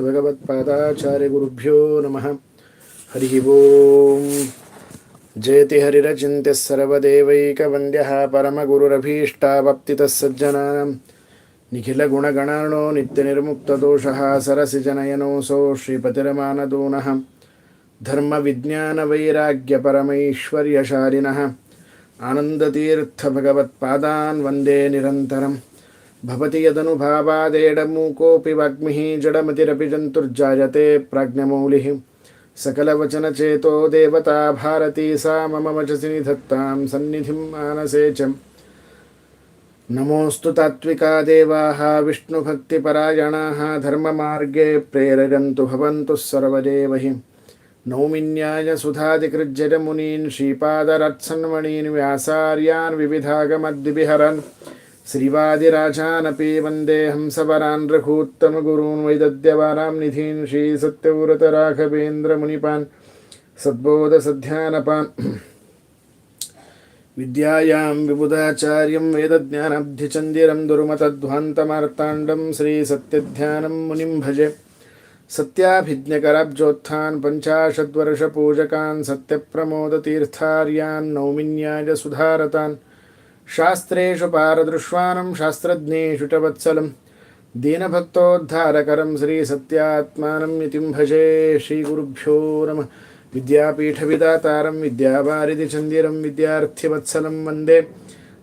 भगवत्पादाचार्यगुरुभ्यो नमः हरिः ओम् जयति हरिरचिन्त्यः सर्वदेवैकवन्द्यः परमगुरुरभीष्टावप्तितः सज्जनानां निखिलगुणगणार्णो नित्यनिर्मुक्तदोषः सरसिजनयनोऽसौ श्रीपतिरमानदूनः धर्मविज्ञानवैराग्यपरमैश्वर्यशालिनः आनन्दतीर्थभगवत्पादान् वन्दे निरन्तरम् भवति यदनुभावादेडमूकोऽपि वाग्मिः जडमतिरपि जन्तुर्जायते प्राज्ञमौलिः सकलवचनचेतो देवता भारती सा मम वचसि निधत्तां सन्निधिं मानसे च नमोऽस्तु तात्विका देवाः विष्णुभक्तिपरायणाः धर्ममार्गे प्रेरयन्तु भवन्तु सर्वदेव हि नौमिन्याय सुधादिकृज्जरमुनीन् श्रीपादरत्सन्मणीन् व्यासार्यान् विविधागमद्विहरन् श्रीवादिराजानपि वंदे हंसवरान् रघूत्तमगुरून् वैदद्यवानां निधीन् श्रीसत्यव्रतराघवेन्द्रमुनिपान् सद्बोधसध्यानपान् विद्यायां विबुधाचार्यं वेदज्ञानब्धिचन्दिरं दुर्मतध्वान्तमार्ताण्डं श्रीसत्यध्यानं मुनिं भजे। सत्याभिज्ञकराब्जोत्थान् पञ्चाशद्वर्षपूजकान् सत्यप्रमोदतीर्थार्यान् नौमिन्याय सुधारतान्। శాస్త్రేషు పారదృష్వానం శాస్త్రజ్ఞేషు చ వత్సలం దీనభక్తోద్ధారకరం శ్రీ సత్యాత్మానం యతిం భజే శ్రీగురుభ్యో నమ విద్యాపీఠవిదాతారం విద్యావారిధి చందిరం విద్యార్థివత్సలం వందే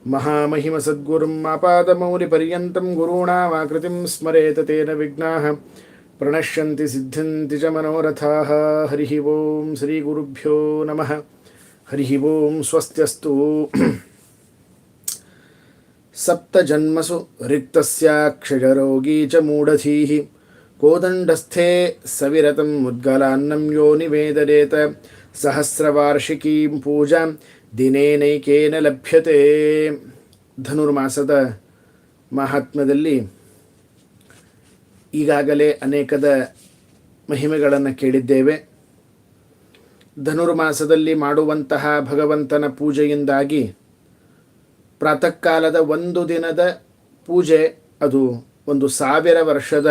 మహామహిమ సద్గురుం ఆపాదమౌలిపర్యంతం గురూణామాకృతిం స్మరేత తేన విఘ్నా ప్రణశ్యంతి సిద్ధ్యంతి చ మనోరథా హరి ఓం శ్రీగురుభ్యో నమ హరి ఓం స్వస్త్యస్తు ಸಪ್ತಜನ್ಮಸು ರಿಕ್ತಸ್ಯಾಕ್ಷಯರೋಗೀ ಚ ಮೂಢಧೀಹಿ ಕೋದಂಡಸ್ಥೆ ಸವಿರತಂ ಮುದ್ಗಲಾನ್ನಂ ಯೋ ನಿವೇದರೇತ ಸಹಸ್ರವಾರ್ಷಿಕೀಂ ಪೂಜಾ ದಿನೇನೈಕೇನ ಲಭ್ಯತೆ ಧನುರ್ಮಾಸದ ಮಹಾತ್ಮ್ಯದಲ್ಲಿ ಈಗಾಗಲೇ ಅನೇಕದ ಮಹಿಮೆಗಳನ್ನು ಕೇಳಿದ್ದೇವೆ. ಧನುರ್ಮಾಸದಲ್ಲಿ ಮಾಡುವಂತಹ ಭಗವಂತನ ಪೂಜೆಯಿಂದಾಗಿ ಪ್ರಾತಃ ಕಾಲದ ಒಂದು ದಿನದ ಪೂಜೆ, ಅದು ಒಂದು ಸಾವಿರ ವರ್ಷದ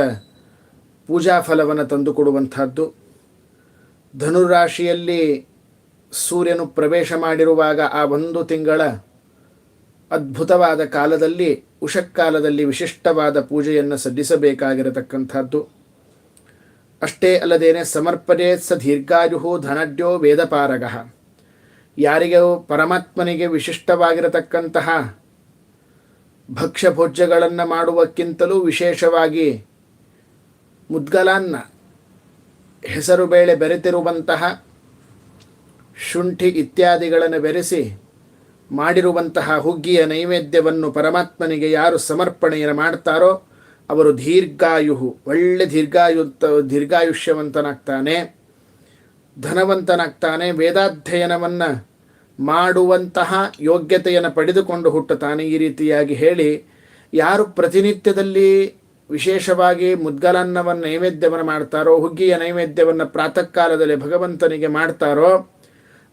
ಪೂಜಾ ಫಲವನ್ನು ತಂದುಕೊಡುವಂಥದ್ದು ಧನುರಾಶಿಯಲ್ಲಿ ಸೂರ್ಯನು ಪ್ರವೇಶ ಮಾಡಿರುವಾಗ ಆ ಒಂದು ತಿಂಗಳ ಅದ್ಭುತವಾದ ಕಾಲದಲ್ಲಿ ಉಷಕ್ಕಾಲದಲ್ಲಿ ವಿಶಿಷ್ಟವಾದ ಪೂಜೆಯನ್ನು ಸಲ್ಲಿಸಬೇಕಾಗಿರತಕ್ಕಂಥದ್ದು. ಅಷ್ಟೇ ಅಲ್ಲದೇನೆ ಸಮರ್ಪಣೆ ಸ ದೀರ್ಘಾಯು ಧನಡ್ಯೋ ವೇದಪಾರಗ. ಯಾರಿಗೆ ಪರಮಾತ್ಮನಿಗೆ ವಿಶಿಷ್ಟವಾಗಿರತಕ್ಕಂತಹ ಭಕ್ಷ್ಯಭೋಜ್ಯಗಳನ್ನು ಮಾಡುವಕ್ಕಿಂತಲೂ ವಿಶೇಷವಾಗಿ ಮುದ್ಗಲಾನ್ನ ಹೆಸರು ಬೇಳೆ ಬೆರೆತಿರುವಂತಹ ಶುಂಠಿ ಇತ್ಯಾದಿಗಳನ್ನು ಬೆರೆಸಿ ಮಾಡಿರುವಂತಹ ಹುಗ್ಗಿಯ ನೈವೇದ್ಯವನ್ನು ಪರಮಾತ್ಮನಿಗೆ ಯಾರು ಸಮರ್ಪಣೆಯನ್ನು ಮಾಡ್ತಾರೋ ಅವರು ದೀರ್ಘಾಯು ಒಳ್ಳೆ ದೀರ್ಘಾಯುತ ದೀರ್ಘಾಯುಷ್ಯವಂತನಾಗ್ತಾನೆ. ಧನವಂತನಾಗ್ತಾನೆ, ವೇದಾಧ್ಯಯನವನ್ನು ಮಾಡುವಂತಹ ಯೋಗ್ಯತೆಯನ್ನು ಪಡೆದುಕೊಂಡು ಹುಟ್ಟುತ್ತಾನೆ ಈ ರೀತಿಯಾಗಿ ಹೇಳಿ, ಯಾರು ಪ್ರತಿನಿತ್ಯದಲ್ಲಿ ವಿಶೇಷವಾಗಿ ಮುದ್ಗಲನ್ನವನ್ನು ನೈವೇದ್ಯವನ್ನು ಮಾಡ್ತಾರೋ, ಹುಗ್ಗಿಯ ನೈವೇದ್ಯವನ್ನು ಪ್ರಾತಃ ಕಾಲದಲ್ಲಿ ಭಗವಂತನಿಗೆ ಮಾಡ್ತಾರೋ,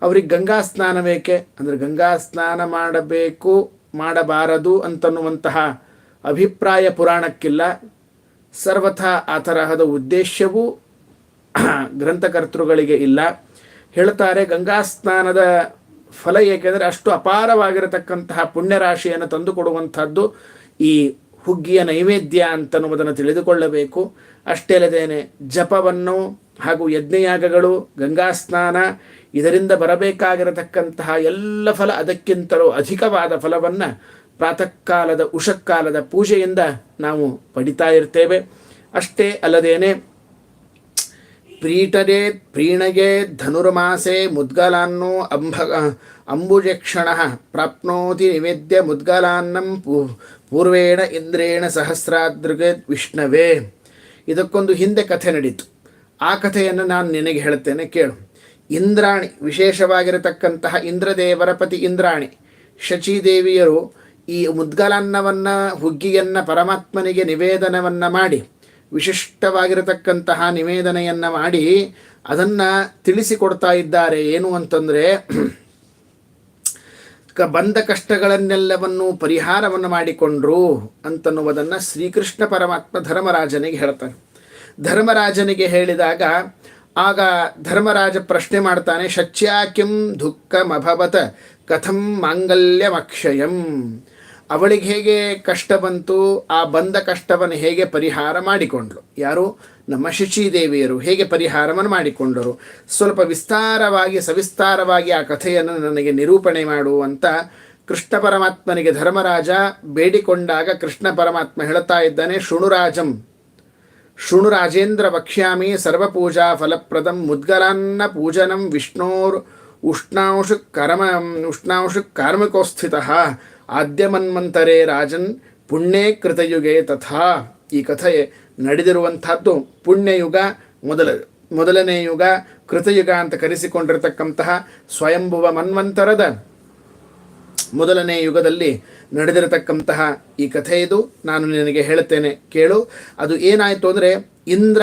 ಅವ್ರಿಗೆ ಗಂಗಾ ಸ್ನಾನ ಬೇಕೆ? ಅಂದರೆ ಗಂಗಾ ಸ್ನಾನ ಮಾಡಬೇಕು, ಮಾಡಬಾರದು ಅಂತನ್ನುವಂತಹ ಅಭಿಪ್ರಾಯ ಪುರಾಣಕ್ಕಿಲ್ಲ. ಸರ್ವಥಾ ಆ ತರಹದ ಉದ್ದೇಶವೂ ಗ್ರಂಥಕರ್ತೃಗಳಿಗೆ ಇಲ್ಲ. ಹೇಳ್ತಾರೆ, ಗಂಗಾ ಸ್ನಾನದ ಫಲ ಏಕೆಂದರೆ ಅಷ್ಟು ಅಪಾರವಾಗಿರತಕ್ಕಂತಹ ಪುಣ್ಯರಾಶಿಯನ್ನು ತಂದುಕೊಡುವಂಥದ್ದು ಈ ಹುಗ್ಗಿಯ ನೈವೇದ್ಯ ಅಂತನ್ನುವುದನ್ನು ತಿಳಿದುಕೊಳ್ಳಬೇಕು. ಅಷ್ಟೇ ಅಲ್ಲದೇನೆ ಜಪವನ್ನು ಹಾಗೂ ಯಜ್ಞಯಾಗಗಳು, ಗಂಗಾ ಸ್ನಾನ ಇದರಿಂದ ಬರಬೇಕಾಗಿರತಕ್ಕಂತಹ ಎಲ್ಲ ಫಲ ಅದಕ್ಕಿಂತಲೂ ಅಧಿಕವಾದ ಫಲವನ್ನು ಪ್ರಾತಃ ಕಾಲದ ಉಷಕ್ಕಾಲದ ಪೂಜೆಯಿಂದ ನಾವು ಪಡಿತಾ ಇರ್ತೇವೆ. ಅಷ್ಟೇ ಅಲ್ಲದೇನೆ ಪ್ರೀಟರೆ ಪ್ರೀಣಗೆ, ಧನುರ್ಮಾಸೆ, ಮುದ್ಗಲಾನ್ನೋ ಅಂಬ ಅಂಬುಜಕ್ಷಣ ಪ್ರಾಪ್ನೋತಿ ನಿವೇದ್ಯ ಮುದ್ಗಲಾನ್ನಂ ಪೂರ್ವೇಣ ಇಂದ್ರೇಣ ಸಹಸ್ರಾದೃಗ ವಿಷ್ಣವೇ. ಇದಕ್ಕೊಂದು ಹಿಂದೆ ಕಥೆ ನಡೀತು. ಆ ಕಥೆಯನ್ನು ನಾನು ನಿನಗೆ ಹೇಳುತ್ತೇನೆ, ಕೇಳು. ಇಂದ್ರಾಣಿ, ವಿಶೇಷವಾಗಿರತಕ್ಕಂತಹ ಇಂದ್ರದೇವರ ಪತಿ ಇಂದ್ರಾಣಿ, ಶಚಿದೇವಿಯರು ಈ ಮುದ್ಗಲಾನ್ನವನ್ನು ಹುಗ್ಗಿಯನ್ನು ಪರಮಾತ್ಮನಿಗೆ ನಿವೇದನವನ್ನು ಮಾಡಿ ವಿಶಿಷ್ಟವಾಗಿರತಕ್ಕಂತಹ ನಿವೇದನೆಯನ್ನು ಮಾಡಿ ಅದನ್ನು ತಿಳಿಸಿಕೊಡ್ತಾ ಇದ್ದಾರೆ. ಏನು ಅಂತಂದರೆ, ಕ ಬಂದ ಕಷ್ಟಗಳನ್ನೆಲ್ಲವನ್ನು ಪರಿಹಾರವನ್ನು ಮಾಡಿಕೊಂಡ್ರು ಅಂತನ್ನುವುದನ್ನು ಶ್ರೀಕೃಷ್ಣ ಪರಮಾತ್ಮ ಧರ್ಮರಾಜನಿಗೆ ಹೇಳ್ತಾನೆ. ಧರ್ಮರಾಜನಿಗೆ ಹೇಳಿದಾಗ, ಆಗ ಧರ್ಮರಾಜ ಪ್ರಶ್ನೆ ಮಾಡ್ತಾನೆ ಶಚ್ಯಾ ಕಿಂ ದುಃಖಮಭವತ ಕಥಂ ಮಾಂಗಲ್ಯಮಕ್ಷಯಂ. ಅವಳಿಗೆ ಹೇಗೆ ಕಷ್ಟ ಬಂತು, ಆ ಬಂದ ಕಷ್ಟವನ್ನು ಹೇಗೆ ಪರಿಹಾರ ಮಾಡಿಕೊಂಡ್ಳು? ಯಾರು? ನಮ್ಮ ಶಚಿದೇವಿಯರು ಹೇಗೆ ಪರಿಹಾರವನ್ನು ಮಾಡಿಕೊಂಡರು? ಸ್ವಲ್ಪ ವಿಸ್ತಾರವಾಗಿ, ಸವಿಸ್ತಾರವಾಗಿ ಆ ಕಥೆಯನ್ನು ನನಗೆ ನಿರೂಪಣೆ ಮಾಡು ಅಂತ ಕೃಷ್ಣ ಪರಮಾತ್ಮನಿಗೆ ಧರ್ಮರಾಜ ಬೇಡಿಕೊಂಡಾಗ ಕೃಷ್ಣ ಪರಮಾತ್ಮ ಹೇಳ್ತಾ ಇದ್ದಾನೆ, ಶೃಣುರಾಜಂ, ಶೃಣುರಾಜೇಂದ್ರ ವಕ್ಷ್ಯಾಮಿ ಸರ್ವಪೂಜಾ ಫಲಪ್ರದಂ ಮುದ್ಗಲಾನ್ನ ಪೂಜನಂ ವಿಷ್ಣೋರ್ ಉಷ್ಣಾಂಶು ಕರ್ಮ ಉಷ್ಣಾಂಶು ಕಾರ್ಮಿಕೋಸ್ಥಿತ ಆದ್ಯಮನ್ವಂತರೇ ರಾಜನ್, ಪುಣ್ಯೇ ಕೃತಯುಗೆ ತಥಾ. ಈ ಕಥೆ ನಡೆದಿರುವಂಥದ್ದು ಪುಣ್ಯಯುಗ, ಮೊದಲ, ಮೊದಲನೇ ಯುಗ, ಕೃತಯುಗ ಅಂತ ಕರೆಸಿಕೊಂಡಿರತಕ್ಕಂತಹ ಸ್ವಯಂಭುವ ಮನ್ವಂತರದ ಮೊದಲನೇ ಯುಗದಲ್ಲಿ ನಡೆದಿರತಕ್ಕಂತಹ ಈ ಕಥೆ ಇದು. ನಾನು ನಿನಗೆ ಹೇಳುತ್ತೇನೆ, ಕೇಳು. ಅದು ಏನಾಯಿತು ಅಂದರೆ, ಇಂದ್ರ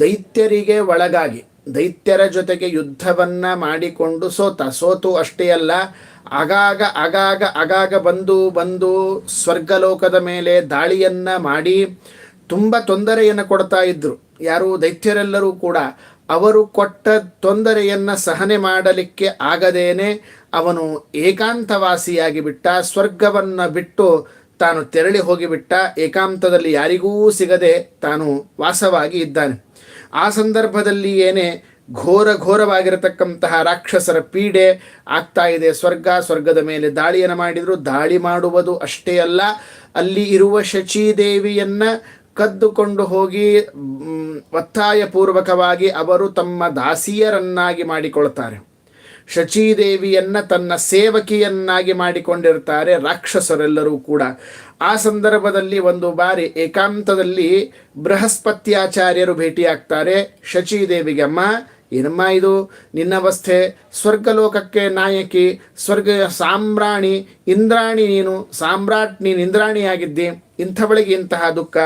ದೈತ್ಯರಿಗೆ ಒಳಗಾಗಿ, ದೈತ್ಯರ ಜೊತೆಗೆ ಯುದ್ಧವನ್ನು ಮಾಡಿಕೊಂಡು ಸೋತ, ಸೋತು ಅಷ್ಟೇ ಅಲ್ಲ ಆಗಾಗ ಆಗಾಗ ಆಗಾಗ ಬಂದು ಬಂದು ಸ್ವರ್ಗಲೋಕದ ಮೇಲೆ ದಾಳಿಯನ್ನು ಮಾಡಿ ತುಂಬ ತೊಂದರೆಯನ್ನು ಕೊಡ್ತಾ ಇದ್ದರು ಯಾರು ದೈತ್ಯರೆಲ್ಲರೂ ಕೂಡ ಅವರು ಕೊಟ್ಟ ತೊಂದರೆಯನ್ನು ಸಹನೆ ಮಾಡಲಿಕ್ಕೆ ಆಗದೇನೆ ಅವನು ಏಕಾಂತವಾಸಿಯಾಗಿ ಬಿಟ್ಟ, ಸ್ವರ್ಗವನ್ನು ಬಿಟ್ಟು ತಾನು ತೆರಳಿ ಹೋಗಿಬಿಟ್ಟ, ಏಕಾಂತದಲ್ಲಿ ಯಾರಿಗೂ ಸಿಗದೆ ತಾನು ವಾಸವಾಗಿ ಇದ್ದಾನೆ. ಆ ಸಂದರ್ಭದಲ್ಲಿ ಏನೇ ಘೋರ ಘೋರವಾಗಿರತಕ್ಕಂತಹ ರಾಕ್ಷಸರ ಪೀಡೆ ಆಗ್ತಾ ಇದೆ. ಸ್ವರ್ಗ, ಸ್ವರ್ಗದ ಮೇಲೆ ದಾಳಿಯನ್ನು ಮಾಡಿದರು. ದಾಳಿ ಮಾಡುವುದು ಅಷ್ಟೇ ಅಲ್ಲ, ಅಲ್ಲಿ ಇರುವ ಶಚೀದೇವಿಯನ್ನು ಕದ್ದುಕೊಂಡು ಹೋಗಿ ಒತ್ತಾಯಪೂರ್ವಕವಾಗಿ ಅವರು ತಮ್ಮ ದಾಸಿಯರನ್ನಾಗಿ ಮಾಡಿಕೊಳ್ತಾರೆ. ಶಚೀದೇವಿಯನ್ನು ತನ್ನ ಸೇವಕಿಯನ್ನಾಗಿ ಮಾಡಿಕೊಂಡಿರ್ತಾರೆ ರಾಕ್ಷಸರೆಲ್ಲರೂ ಕೂಡ. ಆ ಸಂದರ್ಭದಲ್ಲಿ ಒಂದು ಬಾರಿ ಏಕಾಂತದಲ್ಲಿ ಬೃಹಸ್ಪತ್ಯಾಚಾರ್ಯರು ಭೇಟಿಯಾಗ್ತಾರೆ. ಶಚೀದೇವಿಗೆ, ಅಮ್ಮ ಏನಮ್ಮ ಇದು? ನಿನ್ನವಸ್ಥೆ ಸ್ವರ್ಗಲೋಕಕ್ಕೆ ನಾಯಕಿ, ಸ್ವರ್ಗ ಸಾಮ್ರಾಣಿ, ಇಂದ್ರಾಣಿ ನೀನು. ಸಾಮ್ರಾಟ್, ನೀನು ಇಂದ್ರಾಣಿಯಾಗಿದ್ದಿ ಇಂಥವಳಿಗೆ ಇಂತಹ ದುಃಖ.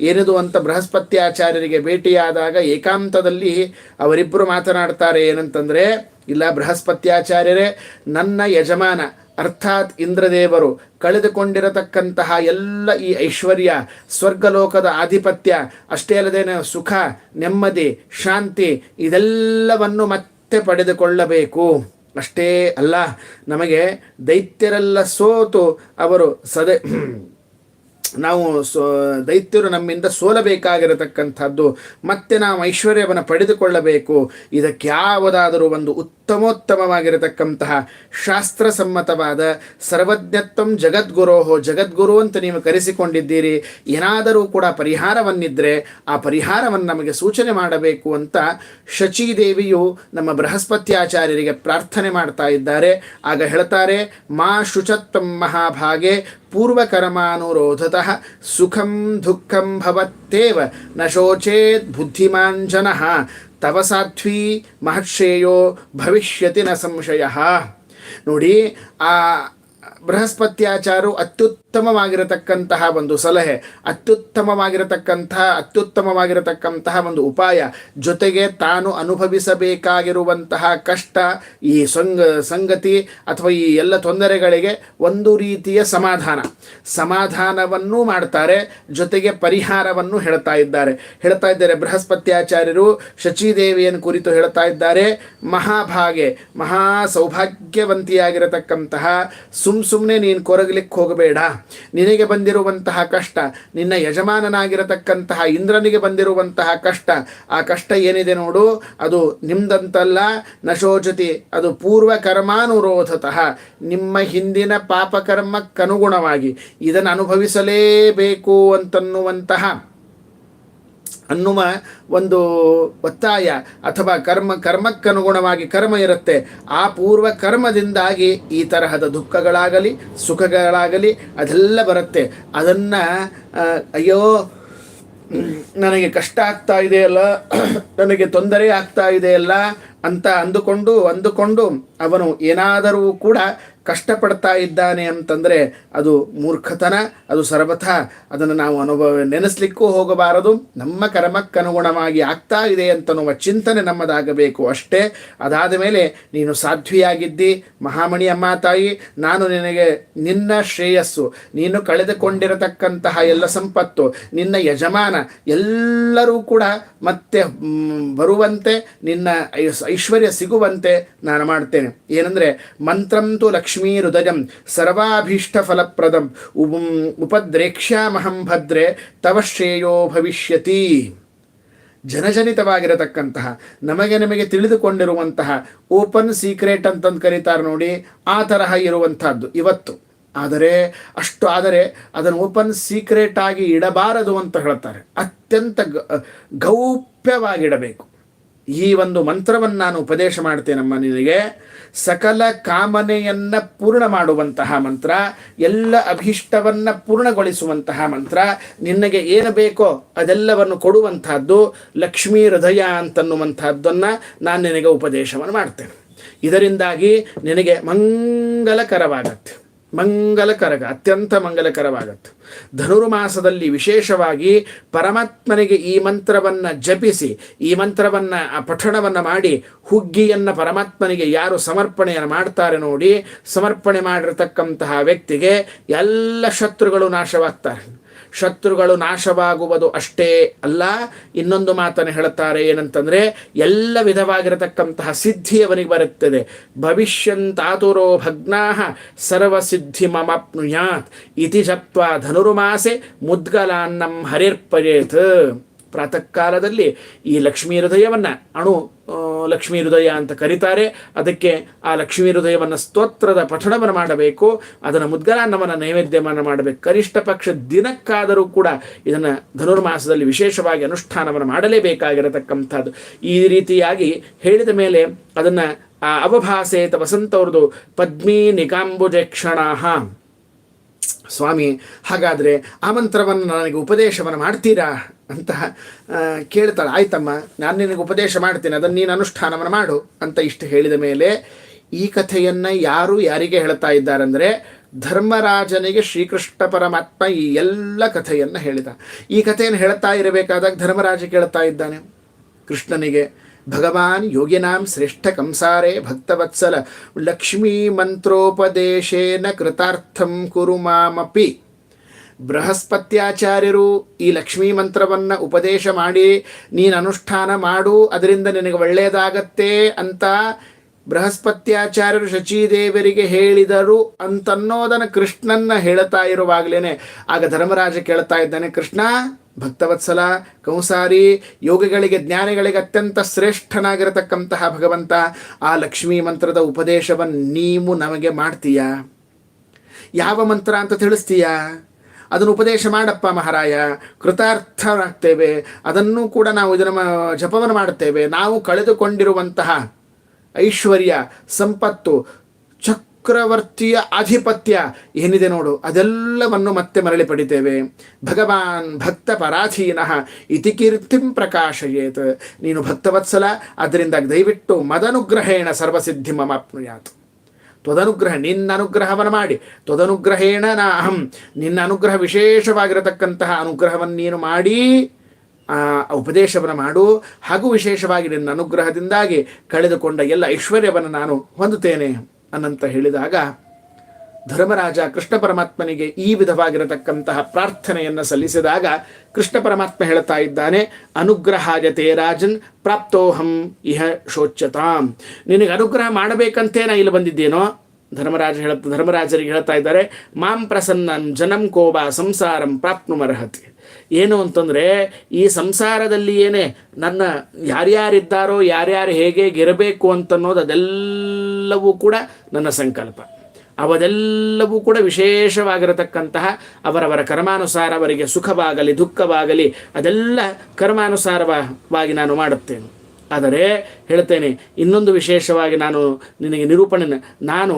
ಏನಿದು ಅಂತ ಬೃಹಸ್ಪತಿ ಆಚಾರ್ಯರಿಗೆ ಭೇಟಿಯಾದಾಗ ಏಕಾಂತದಲ್ಲಿ ಅವರಿಬ್ಬರು ಮಾತನಾಡ್ತಾರೆ ಏನಂತಂದರೆ, ಇಲ್ಲ ಬೃಹಸ್ಪತ್ಯಾಚಾರ್ಯರೇ ನನ್ನ ಯಜಮಾನ ಅರ್ಥಾತ್ ಇಂದ್ರದೇವರು ಕಳೆದುಕೊಂಡಿರತಕ್ಕಂತಹ ಎಲ್ಲ ಈ ಐಶ್ವರ್ಯ, ಸ್ವರ್ಗಲೋಕದ ಆಧಿಪತ್ಯ, ಅಷ್ಟೇ ಅಲ್ಲದೇನೆ ಸುಖ, ನೆಮ್ಮದಿ, ಶಾಂತಿ ಇದೆಲ್ಲವನ್ನು ಮತ್ತೆ ಪಡೆದುಕೊಳ್ಳಬೇಕು. ಅಷ್ಟೇ ಅಲ್ಲ, ನಮಗೆ ದೈತ್ಯರೆಲ್ಲ ಸೋತು ಅವರು ಸದೆ ನಾವು ಸೋ, ದೈತ್ಯರು ನಮ್ಮಿಂದ ಸೋಲಬೇಕಾಗಿರತಕ್ಕಂಥದ್ದು, ಮತ್ತೆ ನಾವು ಐಶ್ವರ್ಯವನ್ನು ಪಡೆದುಕೊಳ್ಳಬೇಕು. ಇದಕ್ಕೆ ಯಾವುದಾದರೂ ಒಂದು ಉತ್ತಮೋತ್ತಮವಾಗಿರತಕ್ಕಂತಹ ಶಾಸ್ತ್ರಸಮ್ಮತವಾದ ಸರ್ವಜ್ಞತ್ವಂ ಜಗದ್ಗುರೋಹೋ, ಜಗದ್ಗುರು ಅಂತ ನೀವು ಕರೆಸಿಕೊಂಡಿದ್ದೀರಿ, ಏನಾದರೂ ಕೂಡ ಪರಿಹಾರವನ್ನಿದ್ದರೆ ಆ ಪರಿಹಾರವನ್ನು ನಮಗೆ ಸೂಚನೆ ಮಾಡಬೇಕು ಅಂತ ಶಚೀದೇವಿಯು ನಮ್ಮ ಬೃಹಸ್ಪತ್ಯಾಚಾರ್ಯರಿಗೆ ಪ್ರಾರ್ಥನೆ ಮಾಡ್ತಾ ಇದ್ದಾರೆ. ಆಗ ಹೇಳ್ತಾರೆ, ಮಾ ಶುಚತ್ವಂ ಮಹಾಭಾಗೆ ಪೂರ್ವಕರ್ಮಾನುರೋಧತಃ ಸುಖಂ ದುಃಖಂ ಭವತ್ತೇವ ನ ಶೋಚೇತ್ ಬುದ್ಧಿಮಾನ್ ಜನಃ ತವ ಸಾಧ್ವಿ ಮಹರ್ಷೇಯೋ ಭವಿಷ್ಯತಿ ನ ಸಂಶಯ ನೋಡಿ, ಆ ಬೃಹಸ್ಪತ್ಯಾಚಾರು ಅತ್ಯುತ್ತಮವಾಗಿರತಕ್ಕಂತಹ ಒಂದು ಸಲಹೆ, ಅತ್ಯುತ್ತಮವಾಗಿರತಕ್ಕಂತಹ ಅತ್ಯುತ್ತಮವಾಗಿರತಕ್ಕಂತಹ ಒಂದು ಉಪಾಯ. ಜೊತೆಗೆ ತಾನು ಅನುಭವಿಸಬೇಕಾಗಿರುವಂತಹ ಕಷ್ಟ, ಈ ಸಂಗ, ಸಂಗತಿ ಅಥವಾ ಈ ಎಲ್ಲ ತೊಂದರೆಗಳಿಗೆ ಒಂದು ರೀತಿಯ ಸಮಾಧಾನ. ಸಮಾಧಾನವನ್ನು ಮಾಡ್ತಾರೆ, ಜೊತೆಗೆ ಪರಿಹಾರವನ್ನು ಹೇಳ್ತಾ ಇದ್ದಾರೆ. ಹೇಳ್ತಾ ಇದ್ದಾರೆ ಬೃಹಸ್ಪತ್ಯಾಚಾರ್ಯರು, ಶಚಿದೇವಿಯನ್ನು ಕುರಿತು ಹೇಳ್ತಾ ಇದ್ದಾರೆ, ಮಹಾಭಾಗೆ ಮಹಾ ಸೌಭಾಗ್ಯವಂತಿಯಾಗಿರತಕ್ಕಂತಹ ಸುಮ್ ಸುಮ್ಮನೆ ನೀನು ಕೊರಗಲಿಕ್ಕೆ ಹೋಗಬೇಡ. ನಿನಗೆ ಬಂದಿರುವಂತಹ ಕಷ್ಟ, ನಿನ್ನ ಯಜಮಾನನಾಗಿರತಕ್ಕಂತಹ ಇಂದ್ರನಿಗೆ ಬಂದಿರುವಂತಹ ಕಷ್ಟ, ಆ ಕಷ್ಟ ಏನಿದೆ ನೋಡು, ಅದು ನಿಮ್ದಂತಲ್ಲ ನಶೋಚತಿ ಅದು ಪೂರ್ವ ಕರ್ಮಾನುರೋಧತಃ. ನಿಮ್ಮ ಹಿಂದಿನ ಪಾಪಕರ್ಮಕ್ಕನುಗುಣವಾಗಿ ಇದನ್ನು ಅನುಭವಿಸಲೇಬೇಕು ಅಂತನ್ನುವಂತಹ ಅನ್ನುವ ಒಂದು ಒತ್ತಾಯ ಅಥವಾ ಕರ್ಮ, ಕರ್ಮಕ್ಕನುಗುಣವಾಗಿ ಕರ್ಮ ಇರುತ್ತೆ. ಆ ಪೂರ್ವ ಕರ್ಮದಿಂದಾಗಿ ಈ ತರಹದ ದುಃಖಗಳಾಗಲಿ, ಸುಖಗಳಾಗಲಿ ಅದೆಲ್ಲ ಬರುತ್ತೆ. ಅದನ್ನು ಅಯ್ಯೋ ನನಗೆ ಕಷ್ಟ ಆಗ್ತಾ ಇದೆಯಲ್ಲ ನನಗೆ ತೊಂದರೆ ಆಗ್ತಾ ಇದೆಯಲ್ಲ ಅಂತ ಅಂದುಕೊಂಡು ಅಂದುಕೊಂಡು ಅವನು ಏನಾದರೂ ಕೂಡ ಕಷ್ಟಪಡ್ತಾ ಇದ್ದಾನೆ ಅಂತಂದರೆ ಅದು ಮೂರ್ಖತನ, ಅದು ಸರ್ವಥ ಅದನ್ನು ನಾವು ಅನುಭವ ನೆನೆಸ್ಲಿಕ್ಕೂ ಹೋಗಬಾರದು. ನಮ್ಮ ಕರ್ಮಕ್ಕನುಗುಣವಾಗಿ ಆಗ್ತಾ ಇದೆ ಅಂತನ್ನುವ ಚಿಂತನೆ ನಮ್ಮದಾಗಬೇಕು ಅಷ್ಟೇ. ಅದಾದ ಮೇಲೆ ನೀನು ಸಾಧ್ವಿಯಾಗಿದ್ದಿ. ಮಹಾಮಣಿ ಅಮ್ಮ ತಾಯಿ, ನಾನು ನಿನಗೆ ನಿನ್ನ ಶ್ರೇಯಸ್ಸು. ನೀನು ಕಳೆದುಕೊಂಡಿರತಕ್ಕಂತಹ ಎಲ್ಲ ಸಂಪತ್ತು, ನಿನ್ನ ಯಜಮಾನ, ಎಲ್ಲರೂ ಕೂಡ ಮತ್ತೆ ಬರುವಂತೆ, ನಿನ್ನ ಐಶ್ವರ್ಯ ಸಿಗುವಂತೆ ನಾನು ಮಾಡ್ತೇನೆ. ಏನಂದರೆ ಮಂತ್ರಂತೂ ಲಕ್ಷ್ಮೀ ಹೃದಯಂ ಸರ್ವಾಭೀಷ್ಟ ಫಲಪ್ರದಂ ಉಪಂ ಉಪದ್ರೇಕ್ಷ್ಯಾಮಹಂ ಭದ್ರೆ ತವ ಶ್ರೇಯೋ ಭವಿಷ್ಯತಿ. ಜನಜನಿತವಾಗಿರತಕ್ಕಂತಹ, ನಮಗೆ ನಮಗೆ ತಿಳಿದುಕೊಂಡಿರುವಂತಹ ಓಪನ್ ಸೀಕ್ರೆಟ್ ಅಂತಂದು ಕರೀತಾರೆ ನೋಡಿ, ಆ ತರಹ ಇರುವಂಥದ್ದು ಇವತ್ತು. ಆದರೆ, ಅಷ್ಟು ಆದರೆ ಅದನ್ನು ಓಪನ್ ಸೀಕ್ರೆಟ್ ಆಗಿ ಇಡಬಾರದು ಅಂತ ಹೇಳ್ತಾರೆ. ಅತ್ಯಂತ ಗೌಪ್ಯವಾಗಿಡಬೇಕು. ಈ ಒಂದು ಮಂತ್ರವನ್ನು ನಾನು ಉಪದೇಶ ಮಾಡ್ತೇನಮ್ಮ ನಿನಗೆ. ಸಕಲ ಕಾಮನೆಯನ್ನ ಪೂರ್ಣ ಮಾಡುವಂತಹ ಮಂತ್ರ, ಎಲ್ಲ ಅಭಿಷ್ಟವನ್ನ ಪೂರ್ಣಗೊಳಿಸುವಂತಹ ಮಂತ್ರ, ನಿನಗೆ ಏನು ಬೇಕೋ ಅದೆಲ್ಲವನ್ನು ಕೊಡುವಂತಹದ್ದು ಲಕ್ಷ್ಮೀ ಹೃದಯ ಅಂತನ್ನುವಂತಹದ್ದನ್ನು ನಾನು ನಿನಗೆ ಉಪದೇಶವನ್ನು ಮಾಡ್ತೇನೆ. ಇದರಿಂದಾಗಿ ನಿನಗೆ ಮಂಗಲಕರವಾಗತ್ತೆ. ಮಂಗಲಕರಗ, ಅತ್ಯಂತ ಮಂಗಲಕರವಾಗತ್ತು ಧನುರ್ಮಾಸದಲ್ಲಿ ವಿಶೇಷವಾಗಿ ಪರಮಾತ್ಮನಿಗೆ ಈ ಮಂತ್ರವನ್ನು ಜಪಿಸಿ, ಈ ಮಂತ್ರವನ್ನು, ಆ ಪಠಣವನ್ನು ಮಾಡಿ, ಹುಗ್ಗಿಯನ್ನು ಪರಮಾತ್ಮನಿಗೆ ಯಾರು ಸಮರ್ಪಣೆಯನ್ನು ಮಾಡ್ತಾರೆ ನೋಡಿ, ಸಮರ್ಪಣೆ ಮಾಡಿರತಕ್ಕಂತಹ ವ್ಯಕ್ತಿಗೆ ಎಲ್ಲ ಶತ್ರುಗಳು ನಾಶವಾಗ್ತಾರೆ. ಶತ್ರುಗಳು ನಾಶವಾಗುವುದು ಅಷ್ಟೇ ಅಲ್ಲ, ಇನ್ನೊಂದು ಮಾತನ್ನು ಹೇಳುತ್ತಾರೆ ಏನಂತಂದರೆ, ಎಲ್ಲ ವಿಧವಾಗಿರತಕ್ಕಂತಹ ಸಿದ್ಧಿ ಅವನಿಗೆ ಬರುತ್ತದೆ. ಭವಿಷ್ಯಂತಾತುರೋ ಭಗ್ನಾ ಸರ್ವಸಿದ್ಧಿ ಮಮಾಪ್ನುಯಾತ್. ಇತಿ ಜಪ್ವಾ ಧನುರ್ಮಾಸೆ ಮುದ್ಗಲಾನ್ನಂ ಹರಿರ್ಪಯೇತ್. ಪ್ರಾತಃ ಕಾಲದಲ್ಲಿ ಈ ಲಕ್ಷ್ಮೀ ಹೃದಯವನ್ನು, ಅಣು ಲಕ್ಷ್ಮೀ ಹೃದಯ ಅಂತ ಕರೀತಾರೆ. ಅದಕ್ಕೆ ಆ ಲಕ್ಷ್ಮೀ ಹೃದಯವನ್ನು ಸ್ತೋತ್ರದ ಪಠಣವನ್ನು ಮಾಡಬೇಕು. ಅದನ್ನು ಮುದ್ಗಲಾನ್ನವನ್ನು ನೈವೇದ್ಯವನ್ನು ಮಾಡಬೇಕು. ಕನಿಷ್ಠ ಪಕ್ಷ ದಿನಕ್ಕಾದರೂ ಕೂಡ ಇದನ್ನು ಧನುರ್ಮಾಸದಲ್ಲಿ ವಿಶೇಷವಾಗಿ ಅನುಷ್ಠಾನವನ್ನು ಮಾಡಲೇಬೇಕಾಗಿರತಕ್ಕಂಥದ್ದು. ಈ ರೀತಿಯಾಗಿ ಹೇಳಿದ ಮೇಲೆ ಅದನ್ನು, ಆ, ಅವಭಾಸೇತ ಪದ್ಮಿ ಪದ್ಮೀ ನಿಕಾಂಬುಜಕ್ಷಣಾಹ ಸ್ವಾಮಿ, ಹಾಗಾದರೆ ಆ ಮಂತ್ರವನ್ನು ನನಗೆ ಉಪದೇಶವನ್ನು ಮಾಡ್ತೀರಾ? ಅಂತ ಕೇಳ್ತಾಳೆ. ಆಯ್ತಮ್ಮ, ನಾನು ನಿನಗೆ ಉಪದೇಶ ಮಾಡ್ತೀನಿ. ಅದನ್ನು ನೀನು ಅನುಷ್ಠಾನವನ್ನು ಮಾಡು, ಅಂತ ಇಷ್ಟು ಹೇಳಿದ ಮೇಲೆ ಈ ಕಥೆಯನ್ನು ಯಾರು ಯಾರಿಗೆ ಹೇಳ್ತಾ ಇದ್ದಾರೆಂದರೆ ಧರ್ಮರಾಜನಿಗೆ ಶ್ರೀಕೃಷ್ಣ ಪರಮಾತ್ಮ ಈ ಎಲ್ಲ ಕಥೆಯನ್ನು ಹೇಳಿದ. ಈ ಕಥೆಯನ್ನು ಹೇಳ್ತಾ ಇರಬೇಕಾದಾಗ ಧರ್ಮರಾಜ ಕೇಳ್ತಾ ಇದ್ದಾನೆ. ಕೃಷ್ಣನಿಗೆ, ಭಗವಾನ್ ಯೋಗಿನಾಂ ಶ್ರೇಷ್ಠ ಕಂಸಾರೆ ಭಕ್ತವತ್ಸಲ ಲಕ್ಷ್ಮೀ ಮಂತ್ರೋಪದೇಶೇನ ಕೃತಾರ್ಥಂ ಕುರು ಮಾಮಪಿ ಬೃಹಸ್ಪತ್ಯಾಚಾರ್ಯರು ಈ ಲಕ್ಷ್ಮೀ ಮಂತ್ರವನ್ನು ಉಪದೇಶ ಮಾಡಿ, ನೀನು ಅನುಷ್ಠಾನ ಮಾಡು, ಅದರಿಂದ ನಿನಗೆ ಒಳ್ಳೆಯದಾಗತ್ತೆ ಅಂತ ಬೃಹಸ್ಪತ್ಯಾಚಾರ್ಯರು ಶಚೀದೇವರಿಗೆ ಹೇಳಿದರು ಅಂತನ್ನೋದನ್ನು ಕೃಷ್ಣನ್ನ ಹೇಳ್ತಾ ಇರುವಾಗಲೇ ಆಗ ಧರ್ಮರಾಜ ಕೇಳ್ತಾ ಇದ್ದಾನೆ, ಕೃಷ್ಣ, ಭಕ್ತವತ್ಸಲ, ಕಂಸಾರಿ, ಯೋಗಿಗಳಿಗೆ, ಜ್ಞಾನಿಗಳಿಗೆ ಅತ್ಯಂತ ಶ್ರೇಷ್ಠನಾಗಿರತಕ್ಕಂತಹ ಭಗವಂತ, ಆ ಲಕ್ಷ್ಮೀ ಮಂತ್ರದ ಉಪದೇಶವನ್ನು ನೀವು ನಮಗೆ ಮಾಡ್ತೀಯಾ? ಯಾವ ಮಂತ್ರ ಅಂತ ತಿಳಿಸ್ತೀಯಾ? ಅದನ್ನು ಉಪದೇಶ ಮಾಡಪ್ಪ ಮಹಾರಾಯ. ಕೃತಾರ್ಥರಾಗ್ತೇವೆ ಅದನ್ನು ಕೂಡ ನಾವು ಇದನ್ನು ಜಪವನ್ನು ಮಾಡುತ್ತೇವೆ. ನಾವು ಕಳೆದುಕೊಂಡಿರುವಂತಹ ಐಶ್ವರ್ಯ, ಸಂಪತ್ತು, ಚಕ್ರವರ್ತಿಯ ಆಧಿಪತ್ಯ ಏನಿದೆ ನೋಡು, ಅದೆಲ್ಲವನ್ನು ಮತ್ತೆ ಮರಳಿ ಪಡಿತೇವೆ. ಭಗವಾನ್ ಭಕ್ತ ಪರಾಧೀನಃ ಇತಿ ಕೀರ್ತಿಂ ಪ್ರಕಾಶಯೇತ್. ನೀನು ಭಕ್ತವತ್ಸಲ, ಅದರಿಂದ ದಯವಿಟ್ಟು ಮದನುಗ್ರಹೇಣ ಸರ್ವಸಿದ್ಧಿ ಮಮಾಪ್ನುಯಾತ್. ತ್ವದನುಗ್ರಹ ನಿನ್ನ ಅನುಗ್ರಹವನ್ನು ಮಾಡಿ. ತ್ವದನುಗ್ರಹೇಣ ನಾ ಅಹಂ ನಿನ್ನ ಅನುಗ್ರಹ ವಿಶೇಷವಾಗಿರತಕ್ಕಂತಹ ಅನುಗ್ರಹವನ್ನು ನೀನು ಮಾಡಿ, ಆ, ಉಪದೇಶವನ್ನು ಮಾಡು. ಹಾಗೂ ವಿಶೇಷವಾಗಿ ನಿನ್ನ ಅನುಗ್ರಹದಿಂದಾಗಿ ಕಳೆದುಕೊಂಡ ಎಲ್ಲ ಐಶ್ವರ್ಯವನ್ನು ನಾನು ಹೊಂದುತ್ತೇನೆ ಅನ್ನಂತ ಹೇಳಿದಾಗ ಧರ್ಮರಾಜ ಕೃಷ್ಣ ಪರಮಾತ್ಮನಿಗೆ ಈ ವಿಧವಾಗಿರತಕ್ಕಂತಹ ಪ್ರಾರ್ಥನೆಯನ್ನು ಸಲ್ಲಿಸಿದಾಗ ಕೃಷ್ಣ ಪರಮಾತ್ಮ ಹೇಳ್ತಾ ಇದ್ದಾನೆ ಅನುಗ್ರಹ ತೇ ರಾಜನ್, ಪ್ರಾಪ್ತೋಹಂ ಇಹ ಶೋಚ್ಯತಾಂ. ನಿನಗೆ ಅನುಗ್ರಹ ಮಾಡಬೇಕಂತೇ ನಾ ಇಲ್ಲಿ ಬಂದಿದ್ದೇನೋ? ಧರ್ಮರಾಜ ಹೇಳ ಧರ್ಮರಾಜರಿಗೆ ಹೇಳ್ತಾ ಇದ್ದಾರೆ, ಮಾಂ ಪ್ರಸನ್ನಂ ಜನಂ ಕೋಬಾ ಸಂಸಾರಂ ಪ್ರಾಪ್ನುಮರ್ಹತಿ. ಏನು ಅಂತಂದರೆ, ಈ ಸಂಸಾರದಲ್ಲಿ ಏನೇ ನನ್ನ ಯಾರ್ಯಾರಿದ್ದಾರೋ, ಯಾರ್ಯಾರು ಹೇಗೆ ಇರಬೇಕು ಅಂತನ್ನೋದು ಅದೆಲ್ಲವೂ ಕೂಡ ನನ್ನ ಸಂಕಲ್ಪ. ಅವದೆಲ್ಲವೂ ಕೂಡ ವಿಶೇಷವಾಗಿರತಕ್ಕಂತಹ ಅವರವರ ಕರ್ಮಾನುಸಾರ ಅವರಿಗೆ ಸುಖವಾಗಲಿ, ದುಃಖವಾಗಲಿ, ಅದೆಲ್ಲ ಕರ್ಮಾನುಸಾರವಾಗಿ ನಾನು ಮಾಡುತ್ತೇನೆ. ಆದರೆ ಹೇಳ್ತೇನೆ, ಇನ್ನೊಂದು ವಿಶೇಷವಾಗಿ ನಾನು ನಿನಗೆ ನಿರೂಪಣೆ ನಾನು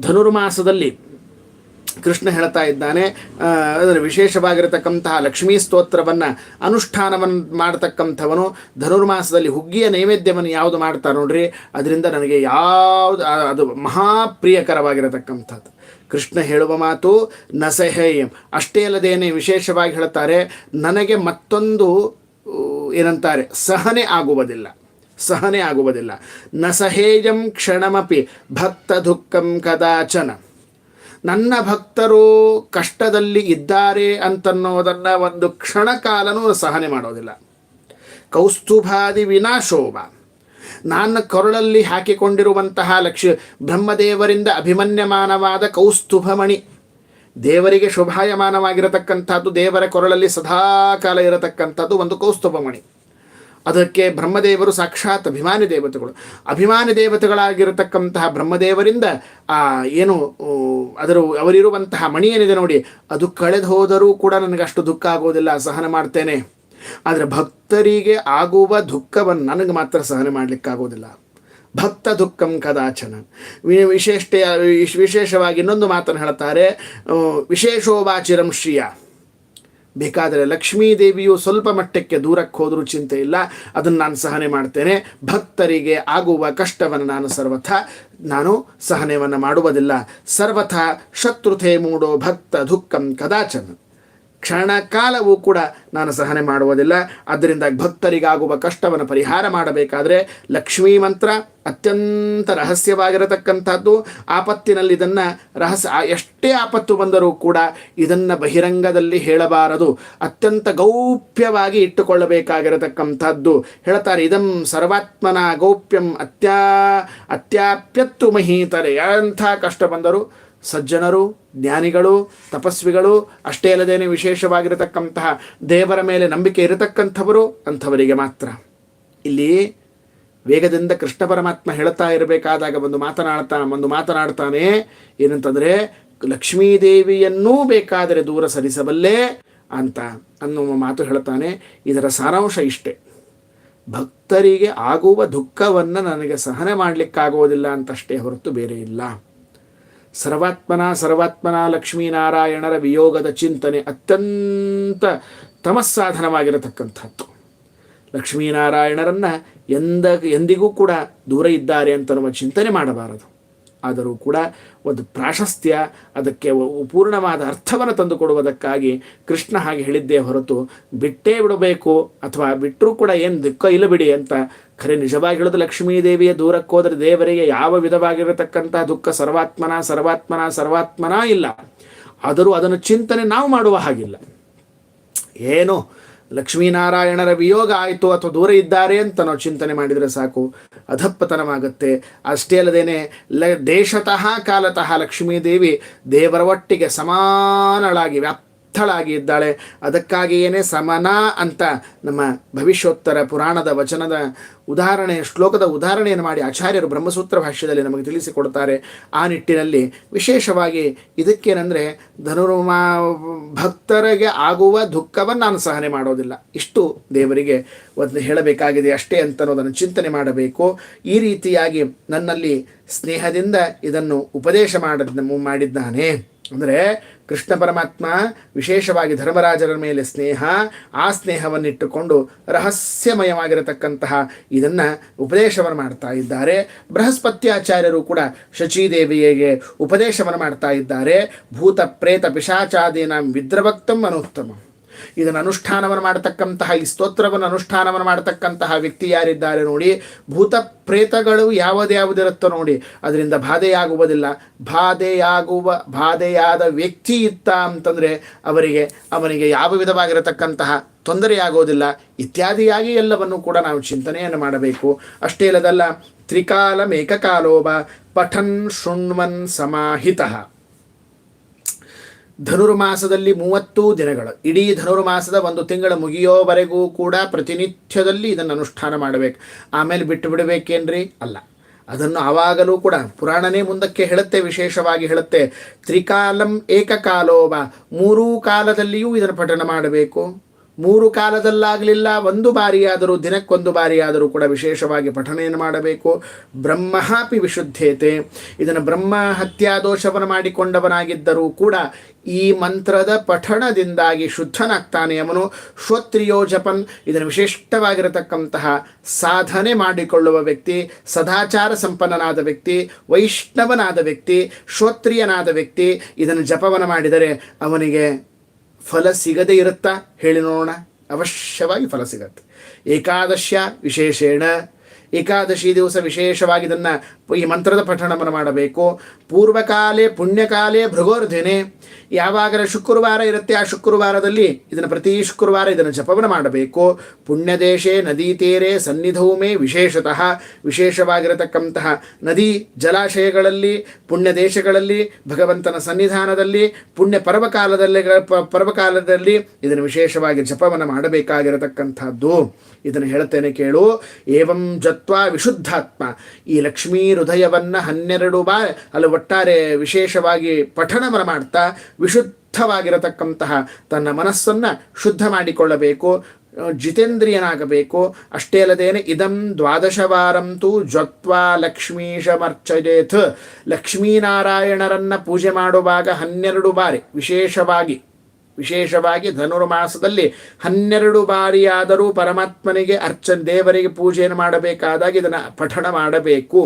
ಧನುರ್ಮಾಸದಲ್ಲಿ ಕೃಷ್ಣ ಹೇಳ್ತಾ ಇದ್ದಾನೆ ಅದರ ವಿಶೇಷವಾಗಿರತಕ್ಕಂತಹ ಲಕ್ಷ್ಮೀ ಸ್ತೋತ್ರವನ್ನು ಅನುಷ್ಠಾನವನ್ನು ಮಾಡತಕ್ಕಂಥವನು. ಧನುರ್ಮಾಸದಲ್ಲಿ ಹುಗ್ಗಿಯ ನೈವೇದ್ಯವನ್ನು ಯಾವುದು ಮಾಡ್ತಾರೆ ನೋಡ್ರಿ, ಅದರಿಂದ ನನಗೆ ಯಾವುದು ಅದು ಮಹಾಪ್ರಿಯಕರವಾಗಿರತಕ್ಕಂಥದ್ದು. ಕೃಷ್ಣ ಹೇಳುವ ಮಾತು ನಸಹೇಯಂ ಅಷ್ಟೇ ಅಲ್ಲದೇನೆ ವಿಶೇಷವಾಗಿ ಹೇಳ್ತಾರೆ, ನನಗೆ ಮತ್ತೊಂದು ಏನಂತಾರೆ, ಸಹನೆ ಆಗುವುದಿಲ್ಲ. ಸಹನೆ ಆಗುವುದಿಲ್ಲ. ನಸಹೇಯಂ ಕ್ಷಣಮಪಿ ಭಕ್ತ ದುಃಖಂ ಕದಾಚನ. ನನ್ನ ಭಕ್ತರು ಕಷ್ಟದಲ್ಲಿ ಇದ್ದಾರೆ ಅಂತನ್ನೋದನ್ನು ಒಂದು ಕ್ಷಣ ಕಾಲನೂ ಸಹನೆ ಮಾಡೋದಿಲ್ಲ. ಕೌಸ್ತುಭಾದಿ ವಿನಾಶೋಭ. ನಾನು ಕೊರಳಲ್ಲಿ ಹಾಕಿಕೊಂಡಿರುವಂತಹ ಲಕ್ಷ್ಯ ಬ್ರಹ್ಮದೇವರಿಂದ ಅಭಿಮನ್ಯಮಾನವಾದ ಕೌಸ್ತುಭಮಣಿ. ದೇವರಿಗೆ ಶೋಭಾಯಮಾನವಾಗಿರತಕ್ಕಂಥದ್ದು, ದೇವರ ಕೊರಳಲ್ಲಿ ಸದಾಕಾಲ ಇರತಕ್ಕಂಥದ್ದು ಒಂದು ಕೌಸ್ತುಭಮಣಿ. ಅದಕ್ಕೆ ಬ್ರಹ್ಮದೇವರು ಸಾಕ್ಷಾತ್ ಅಭಿಮಾನಿ ದೇವತೆಗಳು. ಅಭಿಮಾನಿ ದೇವತೆಗಳಾಗಿರತಕ್ಕಂತಹ ಬ್ರಹ್ಮದೇವರಿಂದ, ಆ, ಏನು ಅದರ ಅವರಿರುವಂತಹ ಮಣಿ ಏನಿದೆ ನೋಡಿ, ಅದು ಕಳೆದು ಹೋದರೂ ಕೂಡ ನನಗೆ ಅಷ್ಟು ದುಃಖ ಆಗೋದಿಲ್ಲ, ಸಹನ ಮಾಡ್ತೇನೆ. ಆದರೆ ಭಕ್ತರಿಗೆ ಆಗುವ ದುಃಖವನ್ನು ನನಗೆ ಮಾತ್ರ ಸಹನೆ ಮಾಡಲಿಕ್ಕಾಗೋದಿಲ್ಲ. ಭಕ್ತ ದುಃಖಂ ಕದಾಚನ. ವಿಶೇಷ ವಿಶೇಷವಾಗಿ ಇನ್ನೊಂದು ಮಾತನ್ನು ಹೇಳ್ತಾರೆ ವಿಶೇಷೋವಾಚಿರಂ ಶ್ರಿಯ. ಬೇಕಾದರೆ ಲಕ್ಷ್ಮೀ ದೇವಿಯು ಸ್ವಲ್ಪ ಮಟ್ಟಕ್ಕೆ ದೂರಕ್ಕೆ ಹೋದರೂ ಚಿಂತೆ ಇಲ್ಲ. ಅದನ್ನು ನಾನು ಸಹನೆ ಮಾಡ್ತೇನೆ. ಭಕ್ತರಿಗೆ ಆಗುವ ಕಷ್ಟವನ್ನು ನಾನು ಸರ್ವಥ, ನಾನು ಸಹನೆಯನ್ನು ಮಾಡುವುದಿಲ್ಲ. ಸರ್ವಥ ಶತ್ರುತೆ ಮೂಡೋ ಭಕ್ತ ದುಃಖಂ ಕದಾಚನ. ಕ್ಷಣ ಕಾಲವೂ ಕೂಡ ನಾನು ಸಹನೆ ಮಾಡುವುದಿಲ್ಲ. ಆದ್ದರಿಂದ ಭಕ್ತರಿಗಾಗುವ ಕಷ್ಟವನ್ನು ಪರಿಹಾರ ಮಾಡಬೇಕಾದರೆ ಲಕ್ಷ್ಮೀ ಮಂತ್ರ ಅತ್ಯಂತ ರಹಸ್ಯವಾಗಿರತಕ್ಕಂಥದ್ದು. ಆಪತ್ತಿನಲ್ಲಿ ಇದನ್ನು ರಹಸ್ಯ ಎಷ್ಟೇ ಆಪತ್ತು ಬಂದರೂ ಕೂಡ ಇದನ್ನು ಬಹಿರಂಗದಲ್ಲಿ ಹೇಳಬಾರದು. ಅತ್ಯಂತ ಗೌಪ್ಯವಾಗಿ ಇಟ್ಟುಕೊಳ್ಳಬೇಕಾಗಿರತಕ್ಕಂಥದ್ದು. ಹೇಳ್ತಾರೆ, ಇದಂ ಸರ್ವಾತ್ಮನ ಗೌಪ್ಯಂ ಅತ್ಯಾ, ಅತ್ಯಾಪ್ಯತ್ತು ಮಹೀತರೆ. ಎಂಥ ಕಷ್ಟ ಬಂದರೂ ಸಜ್ಜನರು, ಜ್ಞಾನಿಗಳು, ತಪಸ್ವಿಗಳು, ಅಷ್ಟೇ ಅಲ್ಲದೇನೆ ವಿಶೇಷವಾಗಿರತಕ್ಕಂತಹ ದೇವರ ಮೇಲೆ ನಂಬಿಕೆ ಇರತಕ್ಕಂಥವರು ಅಂಥವರಿಗೆ ಮಾತ್ರ. ಇಲ್ಲಿ ವೇಗದಿಂದ ಕೃಷ್ಣ ಪರಮಾತ್ಮ ಹೇಳ್ತಾ ಇರಬೇಕಾದಾಗ ಒಂದು ಮಾತನಾಡ್ತಾ ಒಂದು ಮಾತನಾಡ್ತಾನೆ, ಏನಂತಂದರೆ, ಲಕ್ಷ್ಮೀದೇವಿಯನ್ನೂ ಬೇಕಾದರೆ ದೂರ ಸರಿಸಬಲ್ಲೆ ಅಂತ ಅನ್ನುವ ಮಾತು ಹೇಳ್ತಾನೆ. ಇದರ ಸಾರಾಂಶ ಇಷ್ಟೇ. ಭಕ್ತರಿಗೆ ಆಗುವ ದುಃಖವನ್ನು ನನಗೆ ಸಹನೆ ಮಾಡಲಿಕ್ಕಾಗುವುದಿಲ್ಲ ಅಂತಷ್ಟೇ ಹೊರತು ಬೇರೆ ಇಲ್ಲ. ಸರ್ವಾತ್ಮನ ಸರ್ವಾತ್ಮನ ಲಕ್ಷ್ಮೀನಾರಾಯಣರ ವಿಯೋಗದ ಚಿಂತನೆ ಅತ್ಯಂತ ತಮಸ್ಸಾಧನವಾಗಿರತಕ್ಕಂಥದ್ದು. ಲಕ್ಷ್ಮೀನಾರಾಯಣರನ್ನು ಎಂದ ಎಂದಿಗೂ ಕೂಡ ದೂರ ಇದ್ದಾರೆ ಅಂತ ನಮ್ಮ ಚಿಂತನೆ ಮಾಡಬಾರದು. ಆದರೂ ಕೂಡ ಒಂದು ಪ್ರಾಶಸ್ತ್ಯ, ಅದಕ್ಕೆ ಪೂರ್ಣವಾದ ಅರ್ಥವನ್ನು ತಂದುಕೊಡುವುದಕ್ಕಾಗಿ ಕೃಷ್ಣ ಹಾಗೆ ಹೇಳಿದ್ದೇ ಹೊರತು, ಬಿಟ್ಟೇ ಬಿಡಬೇಕು ಅಥವಾ ಬಿಟ್ಟರೂ ಕೂಡ ಏನು ದುಃಖ ಇಲ್ಲ ಬಿಡಿ ಅಂತ ಖರೆ ನಿಜವಾಗಿ ಹೇಳೋದು ಲಕ್ಷ್ಮೀದೇವಿಯ ದೇವಿಯ ಹೋದರೆ ದೇವರಿಗೆ ಯಾವ ವಿಧವಾಗಿರತಕ್ಕಂಥ ದುಃಖ ಸರ್ವಾತ್ಮನ ಸರ್ವಾತ್ಮನ ಸರ್ವಾತ್ಮನ ಇಲ್ಲ. ಆದರೂ ಅದನ್ನು ಚಿಂತನೆ ನಾವು ಮಾಡುವ ಹಾಗಿಲ್ಲ. ಏನು? ಲಕ್ಷ್ಮೀನಾರಾಯಣರ ವಿಯೋಗ ಆಯಿತು ಅಥವಾ ದೂರ ಇದ್ದಾರೆ ಅಂತ ನಾವು ಚಿಂತನೆ ಮಾಡಿದರೆ ಸಾಕು. ಅಧಪ್ಪತನವಾಗುತ್ತೆ ಅಷ್ಟೇ ಅಲ್ಲದೇನೆ ಲ ದೇಶತಃ, ಕಾಲತಃ ಲಕ್ಷ್ಮೀದೇವಿ ದೇವರ ಒಟ್ಟಿಗೆ ಸಮಾನಳಾಗಿ ವ್ಯಾಪ್ತಳಾಗಿ ಇದ್ದಾಳೆ. ಅದಕ್ಕಾಗಿಯೇ ಸಮನ ಅಂತ ನಮ್ಮ ಭವಿಷ್ಯೋತ್ತರ ಪುರಾಣದ ವಚನದ ಉದಾಹರಣೆ, ಶ್ಲೋಕದ ಉದಾಹರಣೆಯನ್ನು ಮಾಡಿ ಆಚಾರ್ಯರು ಬ್ರಹ್ಮಸೂತ್ರ ಭಾಷ್ಯದಲ್ಲಿ ನಮಗೆ ತಿಳಿಸಿಕೊಡ್ತಾರೆ. ಆ ನಿಟ್ಟಿನಲ್ಲಿ ವಿಶೇಷವಾಗಿ ಇದಕ್ಕೇನೆಂದರೆ ಧನುರ್ಮಾ ಭಕ್ತರಿಗೆ ಆಗುವ ದುಃಖವನ್ನು ನಾನು ಸಹನೆ ಮಾಡೋದಿಲ್ಲ. ಇಷ್ಟು ದೇವರಿಗೆ ಒಂದು ಹೇಳಬೇಕಾಗಿದೆ ಅಷ್ಟೇ ಅಂತ ಅನ್ನೋದನ್ನು ಚಿಂತನೆ ಮಾಡಬೇಕು. ಈ ರೀತಿಯಾಗಿ ನನ್ನಲ್ಲಿ ಸ್ನೇಹದಿಂದ ಇದನ್ನು ಉಪದೇಶ ಮಾಡಿದ ಮಾಡಿದ್ದಾನೆ. ಅಂದರೆ ಕೃಷ್ಣ ಪರಮಾತ್ಮ ವಿಶೇಷವಾಗಿ ಧರ್ಮರಾಜರ ಮೇಲೆ ಸ್ನೇಹ, ಆ ಸ್ನೇಹವನ್ನಿಟ್ಟುಕೊಂಡು ರಹಸ್ಯಮಯವಾಗಿರತಕ್ಕಂತಹ ಇದನ್ನು ಉಪದೇಶವನ್ನು ಮಾಡ್ತಾ ಇದ್ದಾರೆ. ಬೃಹಸ್ಪತ್ಯಾಚಾರ್ಯರು ಕೂಡ ಶಚೀದೇವಿಯಗೆ ಉಪದೇಶವನ್ನು ಮಾಡ್ತಾ ಇದ್ದಾರೆ. ಭೂತ ಪ್ರೇತ ಪಿಶಾಚಾದೀನಾಂ ವಿದ್ರವಕ್ತಂ ಅನುತ್ತಮ ಇದನ್ನು ಅನುಷ್ಠಾನವನ್ನು ಮಾಡತಕ್ಕಂತಹ, ಈ ಸ್ತೋತ್ರವನ್ನು ಅನುಷ್ಠಾನವನ್ನು ಮಾಡತಕ್ಕಂತಹ ವ್ಯಕ್ತಿ ಯಾರಿದ್ದಾರೆ ನೋಡಿ ಭೂತ ಪ್ರೇತಗಳು ಯಾವುದ್ಯಾವುದಿರುತ್ತೋ ನೋಡಿ, ಅದರಿಂದ ಬಾಧೆಯಾಗುವುದಿಲ್ಲ. ಬಾಧೆಯಾಗುವ, ಬಾಧೆಯಾದ ವ್ಯಕ್ತಿ ಇತ್ತ ಅಂತಂದರೆ ಅವರಿಗೆ, ಅವನಿಗೆ ಯಾವ ವಿಧವಾಗಿರತಕ್ಕಂತಹ ತೊಂದರೆಯಾಗೋದಿಲ್ಲ ಇತ್ಯಾದಿಯಾಗಿ ಎಲ್ಲವನ್ನು ಕೂಡ ನಾವು ಚಿಂತನೆಯನ್ನು ಮಾಡಬೇಕು. ಅಷ್ಟೇ ಇಲ್ಲದಲ್ಲ ತ್ರಿಕಾಲಂ ಏಕಕಾಲೋಬ ಪಠನ್ ಶೃಣ್ವನ್ ಸಮಾಹಿತಃ. ಧನುರ್ಮಾಸದಲ್ಲಿ ಮೂವತ್ತು ದಿನಗಳು. ಇಡೀ ಧನುರ್ಮಾಸದ ಒಂದು ತಿಂಗಳ ಮುಗಿಯೋವರೆಗೂ ಕೂಡ ಪ್ರತಿನಿತ್ಯದಲ್ಲಿ ಇದನ್ನು ಅನುಷ್ಠಾನ ಮಾಡಬೇಕು. ಆಮೇಲೆ ಬಿಟ್ಟು ಬಿಡಬೇಕೇನ್ರಿ? ಅಲ್ಲ. ಅದನ್ನು ಆವಾಗಲೂ ಕೂಡ ಪುರಾಣನೇ ಮುಂದಕ್ಕೆ ಹೇಳುತ್ತೆ, ವಿಶೇಷವಾಗಿ ಹೇಳುತ್ತೆ. ತ್ರಿಕಾಲಂ ಏಕಕಾಲೋವ. ಮೂರೂ ಕಾಲದಲ್ಲಿಯೂ ಇದನ್ನು ಪಠನ ಮಾಡಬೇಕು. ಮೂರು ಕಾಲದಲ್ಲಾಗಲಿಲ್ಲ, ಒಂದು ಬಾರಿಯಾದರೂ, ದಿನಕ್ಕೊಂದು ಬಾರಿಯಾದರೂ ಕೂಡ ವಿಶೇಷವಾಗಿ ಪಠನೆಯನ್ನು ಮಾಡಬೇಕು. ಬ್ರಹ್ಮಹಾಪಿ ವಿಶುದ್ಧೇತೆ. ಇದನ್ನು ಬ್ರಹ್ಮ ಹತ್ಯಾದೋಷವನ್ನು ಮಾಡಿಕೊಂಡವನಾಗಿದ್ದರೂ ಕೂಡ ಈ ಮಂತ್ರದ ಪಠಣದಿಂದಾಗಿ ಶುದ್ಧನಾಗ್ತಾನೆ ಅವನು. ಶ್ರೋತ್ರಿಯೋ ಜಪನ್. ಇದನ್ನು ವಿಶಿಷ್ಟವಾಗಿರತಕ್ಕಂತಹ ಸಾಧನೆ ಮಾಡಿಕೊಳ್ಳುವ ವ್ಯಕ್ತಿ, ಸದಾಚಾರ ಸಂಪನ್ನನಾದ ವ್ಯಕ್ತಿ, ವೈಷ್ಣವನಾದ ವ್ಯಕ್ತಿ, ಶ್ರೋತ್ರಿಯನಾದ ವ್ಯಕ್ತಿ ಇದನ್ನು ಜಪವನ್ನು ಮಾಡಿದರೆ ಅವನಿಗೆ ಫಲ ಸಿಗದೇ ಇರುತ್ತಾ? ಹೇಳಿ ನೋಡೋಣ. ಅವಶ್ಯವಾಗಿ ಫಲ ಸಿಗತ್ತೆ. ಏಕಾದಶ್ಯ ವಿಶೇಷೇಣ. ಏಕಾದಶಿ ದಿವಸ ವಿಶೇಷವಾಗಿ ಇದನ್ನು ಈ ಮಂತ್ರದ ಪಠಣವನ್ನು ಮಾಡಬೇಕು. ಪೂರ್ವಕಾಲೆ, ಪುಣ್ಯಕಾಲೇ ಭೃಗೋರ್ಧನೆ. ಯಾವಾಗ ಶುಕ್ರವಾರ ಇರುತ್ತೆ, ಆ ಶುಕ್ರವಾರದಲ್ಲಿ ಇದನ್ನು ಪ್ರತಿ ಶುಕ್ರವಾರ ಇದನ್ನು ಜಪವನ್ನು ಮಾಡಬೇಕು. ಪುಣ್ಯದೇಶೇ ನದಿ ತೀರೆ ಸನ್ನಿಧೌಮೆ ವಿಶೇಷತಃ. ವಿಶೇಷವಾಗಿರತಕ್ಕಂತಹ ನದಿ ಜಲಾಶಯಗಳಲ್ಲಿ ಪುಣ್ಯ ದೇಶಗಳಲ್ಲಿ ಭಗವಂತನ ಸನ್ನಿಧಾನದಲ್ಲಿ, ಪುಣ್ಯ ಪರ್ವಕಾಲದಲ್ಲಿ ಪರ್ವಕಾಲದಲ್ಲಿ ಇದನ್ನು ವಿಶೇಷವಾಗಿ ಜಪವನ್ನು ಮಾಡಬೇಕಾಗಿರತಕ್ಕಂಥದ್ದು. ಇದನ್ನು ಹೇಳ್ತೇನೆ ಕೇಳು. ಏವಂ ಜತ್ವಾ ವಿಶುದ್ಧಾತ್ಮ. ಈ ಲಕ್ಷ್ಮೀ ಹೃದಯವನ್ನು ಹನ್ನೆರಡು ಬಾರಿ, ಅಲ್ಲಿ ಒಟ್ಟಾರೆ ವಿಶೇಷವಾಗಿ ಪಠಣವನ್ನು ಮಾಡ್ತಾ ವಿಶುದ್ಧವಾಗಿರತಕ್ಕಂತಹ ತನ್ನ ಮನಸ್ಸನ್ನು ಶುದ್ಧ ಮಾಡಿಕೊಳ್ಳಬೇಕು, ಜಿತೇಂದ್ರಿಯನಾಗಬೇಕು. ಅಷ್ಟೇ ಅಲ್ಲದೇನೆ ಇದಂ ದ್ವಾದಶವಾರಂತೂ ಜ್ವತ್ವಾ ಲಕ್ಷ್ಮೀಶಮರ್ಚಯೇತ್. ಲಕ್ಷ್ಮೀನಾರಾಯಣರನ್ನ ಪೂಜೆ ಮಾಡುವಾಗ ಹನ್ನೆರಡು ಬಾರಿ, ವಿಶೇಷವಾಗಿ ವಿಶೇಷವಾಗಿ ಧನುರ್ಮಾಸದಲ್ಲಿ ಹನ್ನೆರಡು ಬಾರಿಯಾದರೂ ಪರಮಾತ್ಮನಿಗೆ ಅರ್ಚನ್ ದೇವರಿಗೆ ಪೂಜೆಯನ್ನು ಮಾಡಬೇಕಾದಾಗ ಇದನ್ನು ಪಠಣ ಮಾಡಬೇಕು.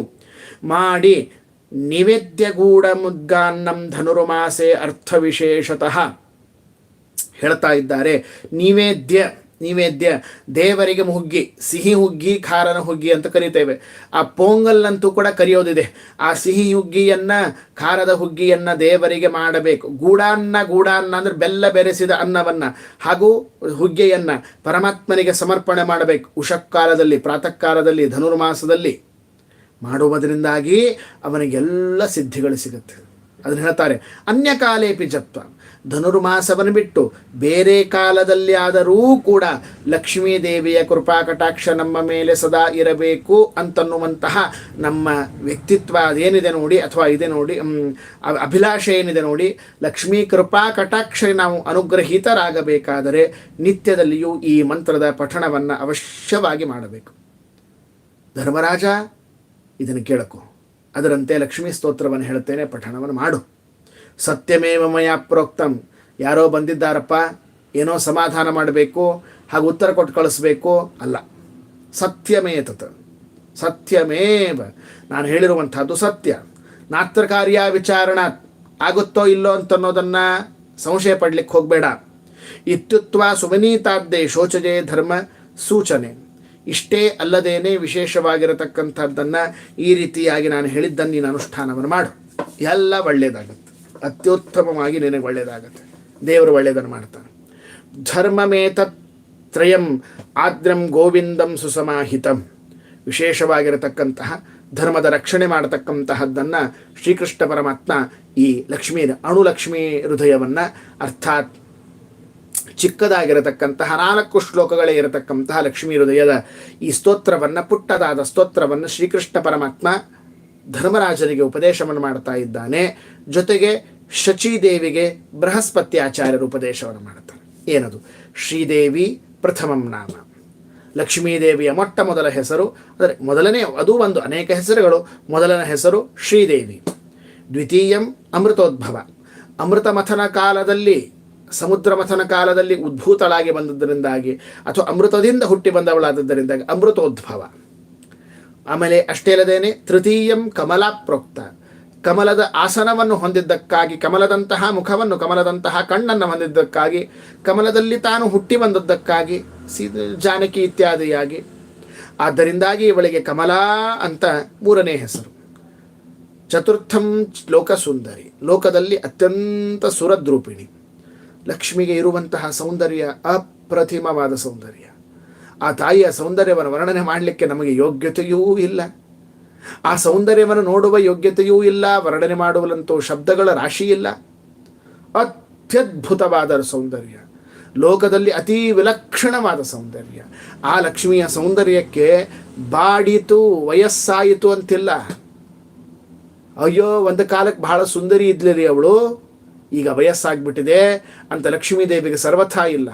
ಮಾಡಿ ನಿವೇದ್ಯಗೂಢ ಮುದ್ಗಾನ್ನಂ ಧನುರ್ಮಾಸೆ ವಿಶೇಷತಃ ಹೇಳ್ತಾ ಇದ್ದಾರೆ. ನಿವೇದ್ಯ ನಿವೇದ್ಯ, ದೇವರಿಗೆ ಹುಗ್ಗಿ ಸಿಹಿ ಹುಗ್ಗಿ, ಖಾರನ ಹುಗ್ಗಿ ಅಂತ ಕರಿತೇವೆ. ಆ ಪೊಂಗಲ್ ಅಂತೂ ಕೂಡ ಕರೆಯೋದಿದೆ. ಆ ಸಿಹಿ ಹುಗ್ಗಿಯನ್ನ, ಖಾರದ ಹುಗ್ಗಿಯನ್ನು ದೇವರಿಗೆ ಮಾಡಬೇಕು. ಗೂಡಾನ್ನ ಗೂಡಾನ್ನ ಅಂದ್ರೆ ಬೆಲ್ಲ ಬೆರೆಸಿದ ಅನ್ನವನ್ನ ಹಾಗೂ ಹುಗ್ಗೆಯನ್ನು ಪರಮಾತ್ಮನಿಗೆ ಸಮರ್ಪಣೆ ಮಾಡಬೇಕು. ಉಷಕ್ಕಾಲದಲ್ಲಿ ಪ್ರಾತಃ ಕಾಲದಲ್ಲಿ ಧನುರ್ಮಾಸದಲ್ಲಿ. ಮಾಡುವುದರಿಂದಾಗಿ ಅವನಿಗೆಲ್ಲ ಸಿದ್ಧಿಗಳು ಸಿಗುತ್ತೆ. ಅದನ್ನು ಹೇಳ್ತಾರೆ ಅನ್ಯ ಕಾಲೇಪಿ ಜಪ್ತ, ಧನುರ್ಮಾಸವನ್ನು ಬಿಟ್ಟು ಬೇರೆ ಕಾಲದಲ್ಲಿ ಆದರೂ ಕೂಡ ಲಕ್ಷ್ಮೀ ದೇವಿಯ ಕೃಪಾ ಕಟಾಕ್ಷ ನಮ್ಮ ಮೇಲೆ ಸದಾ ಇರಬೇಕು ಅಂತನ್ನುವಂತಹ ನಮ್ಮ ವ್ಯಕ್ತಿತ್ವ ಅದೇನಿದೆ ನೋಡಿ, ಅಥವಾ ಇದೆ ನೋಡಿ ಅಭಿಲಾಷೆ ಏನಿದೆ ನೋಡಿ, ಲಕ್ಷ್ಮೀ ಕೃಪಾ ಕಟಾಕ್ಷ ನಾವು ಅನುಗ್ರಹಿತರಾಗಬೇಕಾದರೆ ನಿತ್ಯದಲ್ಲಿಯೂ ಈ ಮಂತ್ರದ ಪಠಣವನ್ನು ಅವಶ್ಯವಾಗಿ ಮಾಡಬೇಕು. ಧರ್ಮರಾಜ ಇದನ್ನು ಕೇಳಕು. ಅದರಂತೆ ಲಕ್ಷ್ಮೀ ಸ್ತೋತ್ರವನ್ನು ಹೇಳ್ತೇನೆ ಪಠಣವನ್ನು ಮಾಡು. ಸತ್ಯಮೇವ ಮಯ ಪ್ರೋಕ್ತಂ. ಯಾರೋ ಬಂದಿದ್ದಾರಪ್ಪ, ಏನೋ ಸಮಾಧಾನ ಮಾಡಬೇಕು, ಹಾಗೂ ಉತ್ತರ ಕೊಟ್ಟು ಕಳಿಸ್ಬೇಕು ಅಲ್ಲ. ಸತ್ಯಮೇ ತತ್. ಸತ್ಯಮೇವ. ನಾನು ಹೇಳಿರುವಂಥದ್ದು ಸತ್ಯ. ನಾತ್ರ ಕಾರ್ಯ ವಿಚಾರಣ ಆಗುತ್ತೋ ಇಲ್ಲೋ ಅಂತನ್ನೋದನ್ನು ಸಂಶಯ ಪಡ್ಲಿಕ್ಕೆ ಹೋಗಬೇಡ. ಇತ್ಯುತ್ವ ಸುಮನೀತಾದ್ದೇ ಶೋಚಜೆ ಧರ್ಮ ಸೂಚನೆ. ಇಷ್ಟೇ ಅಲ್ಲದೇನೆ ವಿಶೇಷವಾಗಿರತಕ್ಕಂಥದ್ದನ್ನು ಈ ರೀತಿಯಾಗಿ ನಾನು ಹೇಳಿದ್ದನ್ನು ನೀನು ಅನುಷ್ಠಾನವನ್ನು ಮಾಡು. ಎಲ್ಲ ಒಳ್ಳೆಯದಾಗುತ್ತೆ. ಅತ್ಯುತ್ತಮವಾಗಿ ನಿನಗೆ ಒಳ್ಳೆಯದಾಗುತ್ತೆ. ದೇವರು ಒಳ್ಳೆಯದನ್ನು ಮಾಡ್ತಾನೆ. ಧರ್ಮಮೇತ ತ್ರಯಂ ಆದ್ರಂ ಗೋವಿಂದಂ ಸುಸಮಾಹಿತಂ. ವಿಶೇಷವಾಗಿರತಕ್ಕಂತಹ ಧರ್ಮದ ರಕ್ಷಣೆ ಮಾಡತಕ್ಕಂತಹದ್ದನ್ನು ಶ್ರೀಕೃಷ್ಣ ಪರಮಾತ್ಮ ಈ ಲಕ್ಷ್ಮೀ ಅಣುಲಕ್ಷ್ಮೀ ಹೃದಯವನ್ನು ಅರ್ಥಾತ್ ಚಿಕ್ಕದಾಗಿರತಕ್ಕಂತಹ ನಾಲ್ಕು ಶ್ಲೋಕಗಳೇ ಇರತಕ್ಕಂತಹ ಲಕ್ಷ್ಮೀ ಹೃದಯದ ಈ ಸ್ತೋತ್ರವನ್ನು, ಪುಟ್ಟದಾದ ಸ್ತೋತ್ರವನ್ನು ಶ್ರೀಕೃಷ್ಣ ಪರಮಾತ್ಮ ಧರ್ಮರಾಜನಿಗೆ ಉಪದೇಶವನ್ನು ಮಾಡ್ತಾ ಇದ್ದಾನೆ. ಜೊತೆಗೆ ಶಚಿದೇವಿಗೆ ಬೃಹಸ್ಪತಿ ಆಚಾರ್ಯರು ಉಪದೇಶವನ್ನು ಮಾಡ್ತಾರೆ. ಏನದು? ಶ್ರೀದೇವಿ ಪ್ರಥಮಂ ನಾಮ. ಲಕ್ಷ್ಮೀದೇವಿಯ ಮೊಟ್ಟ ಮೊದಲ ಹೆಸರು, ಅಂದರೆ ಮೊದಲನೇ, ಅದು ಒಂದು ಅನೇಕ ಹೆಸರುಗಳು. ಮೊದಲನೇ ಹೆಸರು ಶ್ರೀದೇವಿ. ದ್ವಿತೀಯಂ ಅಮೃತೋದ್ಭವ. ಅಮೃತ ಮಥನ ಕಾಲದಲ್ಲಿ ಸಮುದ್ರ ಮಥನ ಕಾಲದಲ್ಲಿ ಉದ್ಭೂತಳಾಗಿ ಬಂದದ್ದರಿಂದಾಗಿ ಅಥವಾ ಅಮೃತದಿಂದ ಹುಟ್ಟಿ ಬಂದವಳಾದದ್ದರಿಂದಾಗಿ ಅಮೃತೋದ್ಭವ. ಆಮೇಲೆ ಅಷ್ಟೇ ಅಲ್ಲದೇನೆ ತೃತೀಯಂ ಕಮಲಾಪ್ರೋಕ್ತ. ಕಮಲದ ಆಸನವನ್ನು ಹೊಂದಿದ್ದಕ್ಕಾಗಿ ಕಮಲದಂತಹ ಮುಖವನ್ನು ಕಮಲದಂತಹ ಕಣ್ಣನ್ನು ಹೊಂದಿದ್ದಕ್ಕಾಗಿ ಕಮಲದಲ್ಲಿ ತಾನು ಹುಟ್ಟಿ ಬಂದದ್ದಕ್ಕಾಗಿ ಜಾನಕಿ ಇತ್ಯಾದಿಯಾಗಿ. ಆದ್ದರಿಂದಾಗಿ ಇವಳಿಗೆ ಕಮಲಾ ಅಂತ ಮೂರನೇ ಹೆಸರು. ಚತುರ್ಥಂ ಲೋಕಸುಂದರಿ. ಲೋಕದಲ್ಲಿ ಅತ್ಯಂತ ಸುರದ್ರೂಪಿಣಿ. ಲಕ್ಷ್ಮಿಗೆ ಇರುವಂತಹ ಸೌಂದರ್ಯ ಅಪ್ರತಿಮವಾದ ಸೌಂದರ್ಯ. ಆ ತಾಯಿಯ ಸೌಂದರ್ಯವನ್ನು ವರ್ಣನೆ ಮಾಡಲಿಕ್ಕೆ ನಮಗೆ ಯೋಗ್ಯತೆಯೂ ಇಲ್ಲ. ಆ ಸೌಂದರ್ಯವನ್ನು ನೋಡುವ ಯೋಗ್ಯತೆಯೂ ಇಲ್ಲ, ವರ್ಣನೆ ಮಾಡುವಲಂತೂ ಶಬ್ದಗಳ ರಾಶಿ ಇಲ್ಲ. ಅತ್ಯದ್ಭುತವಾದ ಸೌಂದರ್ಯ, ಲೋಕದಲ್ಲಿ ಅತೀ ವಿಲಕ್ಷಣವಾದ ಸೌಂದರ್ಯ. ಆ ಲಕ್ಷ್ಮಿಯ ಸೌಂದರ್ಯಕ್ಕೆ ಬಾಡಿತು, ವಯಸ್ಸಾಯಿತು ಅಂತಿಲ್ಲ. ಅಯ್ಯೋ, ಒಂದು ಕಾಲಕ್ಕೆ ಬಹಳ ಸುಂದರಿ ಇದ್ಲಿರಿ ಅವಳು. ಈಗ ವಯಸ್ಸಾಗ್ಬಿಟ್ಟಿದೆ ಅಂತ ಲಕ್ಷ್ಮೀದೇವಿಗೆ ಸರ್ವಥಾ ಇಲ್ಲ.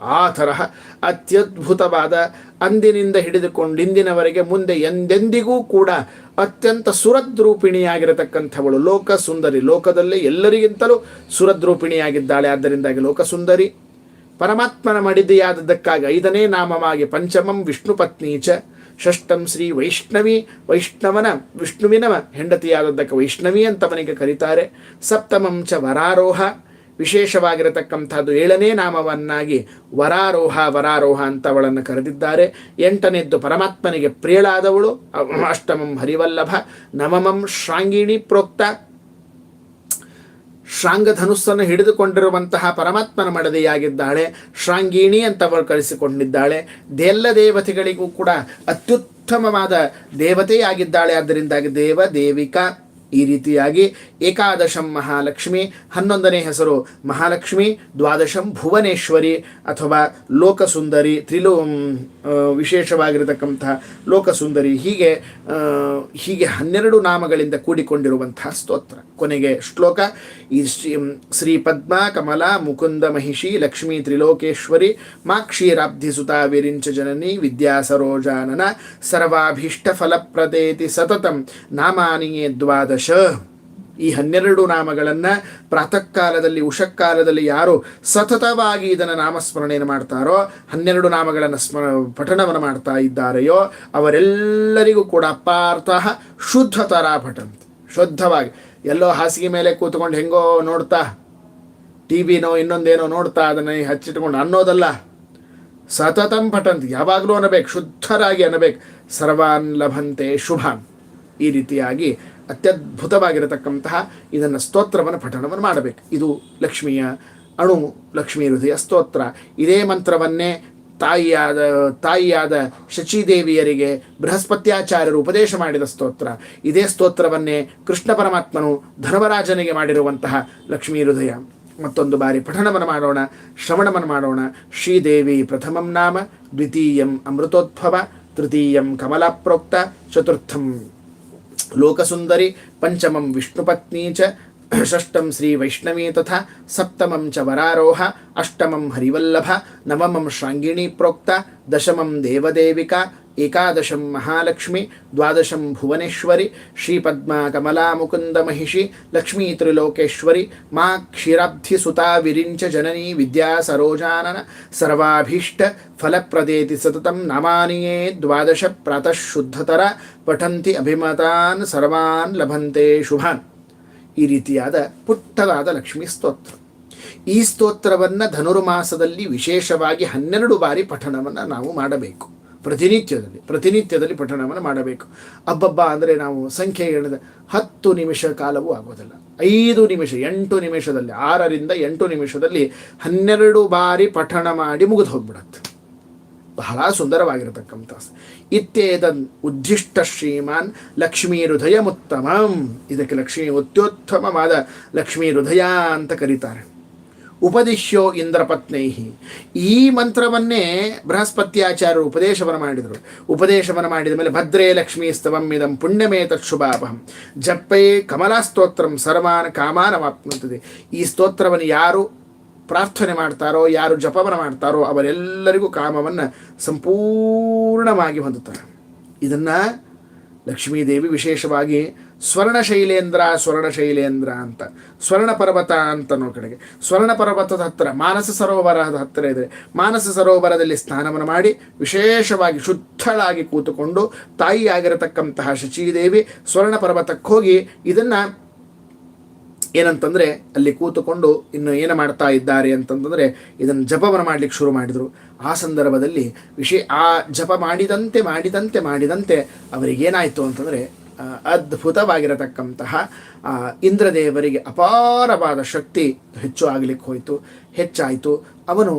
ಆ ತರಹ ಅತ್ಯದ್ಭುತವಾದ ಅಂದಿನಿಂದ ಹಿಡಿದುಕೊಂಡು ಇಂದಿನವರೆಗೆ ಮುಂದೆ ಎಂದೆಂದಿಗೂ ಕೂಡ ಅತ್ಯಂತ ಸುರದ್ರೂಪಿಣಿಯಾಗಿರತಕ್ಕಂಥವಳು. ಲೋಕ ಸುಂದರಿ ಲೋಕದಲ್ಲೇ ಎಲ್ಲರಿಗಿಂತಲೂ ಸುರದ್ರೂಪಿಣಿಯಾಗಿದ್ದಾಳೆ. ಆದ್ದರಿಂದಾಗಿ ಲೋಕಸುಂದರಿ. ಪರಮಾತ್ಮನ ಮಡಿದೆಯಾದದ್ದಕ್ಕಾಗಿ ಐದನೇ ನಾಮವಾಗಿ ಪಂಚಮಂ ವಿಷ್ಣು ಪತ್ನೀಚ ಷಷ್ಟಂ ಶ್ರೀ ವೈಷ್ಣವಿ, ವೈಷ್ಣವನ ವಿಷ್ಣುವಿನ ಹೆಂಡತಿಯಾದದ್ದಕ್ಕೆ ವೈಷ್ಣವಿ ಅಂತವನಿಗೆ ಕರೀತಾರೆ. ಸಪ್ತಮಂ ಚ ವರಾರೋಹ. ವಿಶೇಷವಾಗಿರತಕ್ಕಂಥದ್ದು ಏಳನೇ ನಾಮವನ್ನಾಗಿ ವರಾರೋಹ ವರಾರೋಹ ಅಂತ ಅವಳನ್ನು ಕರೆದಿದ್ದಾರೆ. ಎಂಟನೇದ್ದು ಪರಮಾತ್ಮನಿಗೆ ಪ್ರಿಯಳಾದವಳು. ಅಷ್ಟಮಂ ಹರಿವಲ್ಲಭ. ನವಮಂ ಶ್ರಾಂಗಿಣಿ ಪ್ರೋಕ್ತ. ಶ್ರಾಂಗಧನುಸ್ಸನ್ನು ಹಿಡಿದುಕೊಂಡಿರುವಂತಹ ಪರಮಾತ್ಮನ ಮಡದಿಯಾಗಿದ್ದಾಳೆ. ಶ್ರಾಂಗಿಣಿ ಅಂತ ಅವಳು ಕರೆಸಿಕೊಂಡಿದ್ದಾಳೆ ಎಲ್ಲ ದೇವತೆಗಳಿಗೂ ಕೂಡ ಅತ್ಯುತ್ತಮವಾದ ದೇವತೆಯಾಗಿದ್ದಾಳೆ ಆದ್ದರಿಂದಾಗಿ ದೇವ, ದೇವಿಕಾ ಈ ರೀತಿಯಾಗಿ ಏಕಾದಶಂ ಮಹಾಲಕ್ಷ್ಮಿ. ಹನ್ನೊಂದನೇ ಹೆಸರು ಮಹಾಲಕ್ಷ್ಮಿ, ದ್ವಾದಶಂ ಭುವನೇಶ್ವರಿ ಅಥವಾ ಲೋಕಸುಂದರಿ. ತ್ರಿಲೋ ವಿಶೇಷವಾಗಿರತಕ್ಕಂಥ ಲೋಕಸುಂದರಿ. ಹೀಗೆ ಹೀಗೆ ಹನ್ನೆರಡು ನಾಮಗಳಿಂದ ಕೂಡಿಕೊಂಡಿರುವಂತಹ ಸ್ತೋತ್ರ. ಕೊನೆಗೆ ಶ್ಲೋಕ. ಈ ಶ್ರೀ ಶ್ರೀ ಪದ್ಮ, ಕಮಲ, ಮುಕುಂದ ಮಹಿಷಿ, ಲಕ್ಷ್ಮೀ ತ್ರಿಲೋಕೇಶ್ವರಿ ಮಾ ಕ್ಷೀರಾಬ್ಧಿ ಸುತಾ ವಿರಿಂಚ ಜನನಿ, ವಿದ್ಯಾ ಸರೋಜಾನನ, ಸರ್ವಾಭೀಷ್ಟ ಫಲಪ್ರದೇತಿ ಸತತಂ ನಾಮಾನಿಯೇ ದ್ವಾದಶ. ಈ ಹನ್ನೆರಡು ನಾಮಗಳನ್ನು ಪ್ರಾತಃ ಕಾಲದಲ್ಲಿ ಉಷಕ್ಕಾಲದಲ್ಲಿ ಯಾರು ಸತತವಾಗಿ ಇದನ್ನು ನಾಮಸ್ಮರಣೆಯನ್ನು ಮಾಡ್ತಾರೋ, ಹನ್ನೆರಡು ನಾಮಗಳನ್ನು ಸ್ಮ ಪಠಣವನ್ನು ಮಾಡ್ತಾ ಇದ್ದಾರೆಯೋ, ಅವರೆಲ್ಲರಿಗೂ ಕೂಡ ಅಪಾರ್ಥಃ ಶುದ್ಧತರ ಪಠಂತ ಶುದ್ಧವಾಗಿ. ಎಲ್ಲೋ ಹಾಸಿಗೆ ಮೇಲೆ ಕೂತ್ಕೊಂಡು ಹೆಂಗೋ ನೋಡ್ತಾ ಟಿ ವಿನೋ ಇನ್ನೊಂದೇನೋ ನೋಡ್ತಾ, ಅದನ್ನು ಹಚ್ಚಿಟ್ಕೊಂಡು ಅನ್ನೋದಲ್ಲ. ಸತತಂ ಪಠಂತ, ಯಾವಾಗಲೂ ಅನ್ನಬೇಕು, ಶುದ್ಧರಾಗಿ ಅನ್ನಬೇಕು. ಸರ್ವಾನ್ ಲಭಂತೆ ಶುಭಾನ್ ಈ ರೀತಿಯಾಗಿ ಅತ್ಯದ್ಭುತವಾಗಿರತಕ್ಕಂತಹ ಇದನ್ನು ಸ್ತೋತ್ರವನ್ನು, ಪಠಣವನ್ನು ಮಾಡಬೇಕು. ಇದು ಲಕ್ಷ್ಮಿಯ, ಅಣು ಲಕ್ಷ್ಮೀ ಹೃದಯ ಸ್ತೋತ್ರ. ಇದೇ ಮಂತ್ರವನ್ನೇ ತಾಯಿಯಾದ ತಾಯಿಯಾದ ಶಚೀದೇವಿಯರಿಗೆ ಬೃಹಸ್ಪತ್ಯಾಚಾರ್ಯರು ಉಪದೇಶ ಮಾಡಿದ ಸ್ತೋತ್ರ. ಇದೇ ಸ್ತೋತ್ರವನ್ನೇ ಕೃಷ್ಣ ಪರಮಾತ್ಮನು ಧರ್ಮರಾಜನಿಗೆ ಮಾಡಿರುವಂತಹ ಲಕ್ಷ್ಮೀ ಹೃದಯ. ಮತ್ತೊಂದು ಬಾರಿ ಪಠಣವನ್ನು ಮಾಡೋಣ, ಶ್ರವಣವನ್ನು ಮಾಡೋಣ. ಶ್ರೀದೇವಿ ಪ್ರಥಮಂ ನಾಮ, ದ್ವಿತೀಯಂ ಅಮೃತೋದ್ಭವ, ತೃತೀಯಂ ಕಮಲಾಪ್ರೋಕ್ತ, ಚತುರ್ಥಂ ಲೋಕಸುಂದರಿ, ಪಂಚಮಂ ವಿಷ್ಣುಪತ್ನಿ ಚ ಷಷ್ಟಂ ಶ್ರೀ ವೈಷ್ಣವೀ ತಥಾ ಸಪ್ತಮಂ ಚ ವರಾರೋಹ ಅಷ್ಟಮಂ ಹರಿವಲ್ಲಭ ನವಮಂ ಶ್ರಾಂಗಿಣಿ ಪ್ರೋಕ್ತ ದಶಮಂ ದೇವದೇವಿಕಾ ಏಕಾದಶಂ ಮಹಾಲಕ್ಷ್ಮಿ ದ್ವಾದಶಂ ಭುವನೇಶ್ವರಿ ಶ್ರೀಪದ್ಮಾ ಕಮಲಾ ಮುಕುಂದ ಮಹಿಷಿ ಲಕ್ಷ್ಮೀ ತ್ರಿಲೋಕೇಶ್ವರಿ ಮಾ ಕ್ಷೀರಾಬ್ಧಿ ಸುತಾ ವಿರಿಂಚ ಜನನೀ ವಿದ್ಯಾ ಸರೋಜಾನನ ಸರ್ವಾಭೀಷ್ಟ ಫಲಪ್ರದೇತಿ ಸತತಂ ನಾಮಾನಿಯೇ ಈ ರೀತಿಯಾದ ಪುಟ್ಟದಾದ ಲಕ್ಷ್ಮೀ ಸ್ತೋತ್ರ. ಈ ಸ್ತೋತ್ರವನ್ನು ಧನುರ್ಮಾಸದಲ್ಲಿ ವಿಶೇಷವಾಗಿ ಹನ್ನೆರಡು ಬಾರಿ ಪಠಣವನ್ನು ನಾವು ಮಾಡಬೇಕು. ಪ್ರತಿನಿತ್ಯದಲ್ಲಿ ಪ್ರತಿನಿತ್ಯದಲ್ಲಿ ಪಠಣವನ್ನು ಮಾಡಬೇಕು. ಅಬ್ಬಬ್ಬ ಅಂದರೆ ನಾವು ಸಂಖ್ಯೆ ಹೇಳಿದ ಹತ್ತು ನಿಮಿಷ ಕಾಲವೂ ಆಗೋದಿಲ್ಲ. ಐದು ನಿಮಿಷ, ಎಂಟು ನಿಮಿಷದಲ್ಲಿ, ಆರರಿಂದ ಎಂಟು ನಿಮಿಷದಲ್ಲಿ ಹನ್ನೆರಡು ಬಾರಿ ಪಠಣ ಮಾಡಿ ಮುಗಿದು ಹೋಗ್ಬಿಡತ್ತೆ. ಬಹಳ ಸುಂದರವಾಗಿರತಕ್ಕಂಥ ಇತ್ಯೇದನ್ ಉದ್ದಿಷ್ಟ ಶ್ರೀಮಾನ್ ಲಕ್ಷ್ಮೀ ಹೃದಯಮುತ್ತಮಂ. ಇದಕ್ಕೆ ಲಕ್ಷ್ಮೀ ಅತ್ಯುತ್ತಮವಾದ ಲಕ್ಷ್ಮೀ ಹೃದಯ ಅಂತ ಕರೀತಾರೆ. ಉಪದಿಶ್ಯೋ ಇಂದ್ರಪತ್ನೈಹಿ. ಈ ಮಂತ್ರವನ್ನೇ ಬೃಹಸ್ಪತ್ಯಾಚಾರ್ಯರು ಉಪದೇಶವನ್ನು ಮಾಡಿದರು. ಉಪದೇಶವನ್ನು ಮಾಡಿದ ಮೇಲೆ ಭದ್ರೇ ಲಕ್ಷ್ಮೀ ಸ್ತವಂ ಇದಂ ಪುಣ್ಯಮೇ ತತ್ಶುಭಾಪಹಂ ಜಪ್ಪೇ ಕಮಲಾಸ್ತೋತ್ರಂ ಸರ್ವಾನ್ ಕಾಮಾನವಾಪ್ನುತ್ತದೆ ಈ ಸ್ತೋತ್ರವನ್ನು ಯಾರು ಪ್ರಾರ್ಥನೆ ಮಾಡ್ತಾರೋ, ಯಾರು ಜಪವನ್ನು ಮಾಡ್ತಾರೋ, ಅವರೆಲ್ಲರಿಗೂ ಕಾಮವನ್ನು ಸಂಪೂರ್ಣವಾಗಿ ಹೊಂದುತ್ತಾರೆ. ಇದನ್ನು ಲಕ್ಷ್ಮೀದೇವಿ ವಿಶೇಷವಾಗಿ ಸ್ವರ್ಣ ಶೈಲೇಂದ್ರ ಸ್ವರ್ಣ ಶೈಲೇಂದ್ರ ಅಂತ ಸ್ವರ್ಣ ಪರ್ವತ ಅಂತ ಅನ್ನೋ ಕಡೆಗೆ. ಸ್ವರ್ಣ ಪರ್ವತದ ಹತ್ತಿರ, ಮಾನಸ ಸರೋವರದ ಹತ್ತಿರ ಇದೆ. ಮಾನಸ ಸರೋವರದಲ್ಲಿ ಸ್ನಾನವನ್ನು ಮಾಡಿ ವಿಶೇಷವಾಗಿ ಶುದ್ಧಳಾಗಿ ಕೂತುಕೊಂಡು ತಾಯಿಯಾಗಿರತಕ್ಕಂತಹ ಶಚೀದೇವಿ ಸ್ವರ್ಣ ಪರ್ವತಕ್ಕೆ ಹೋಗಿ ಇದನ್ನು ಏನಂತಂದರೆ ಅಲ್ಲಿ ಕೂತುಕೊಂಡು ಇನ್ನು ಏನು ಮಾಡ್ತಾ ಇದ್ದಾರೆ ಅಂತಂತಂದರೆ ಇದನ್ನು ಜಪವನ್ನು ಮಾಡಲಿಕ್ಕೆ ಶುರು ಮಾಡಿದರು. ಆ ಸಂದರ್ಭದಲ್ಲಿ ವಿಷಯ ಆ ಜಪ ಮಾಡಿದಂತೆ ಮಾಡಿದಂತೆ ಮಾಡಿದಂತೆ ಅವರಿಗೇನಾಯಿತು ಅಂತಂದರೆ ಅದ್ಭುತವಾಗಿರತಕ್ಕಂತಹ ಇಂದ್ರದೇವರಿಗೆ ಅಪಾರವಾದ ಶಕ್ತಿ ಹೆಚ್ಚು ಆಗಲಿಕ್ಕೆ ಹೋಯಿತು. ಹೆಚ್ಚಾಯಿತು. ಅವನು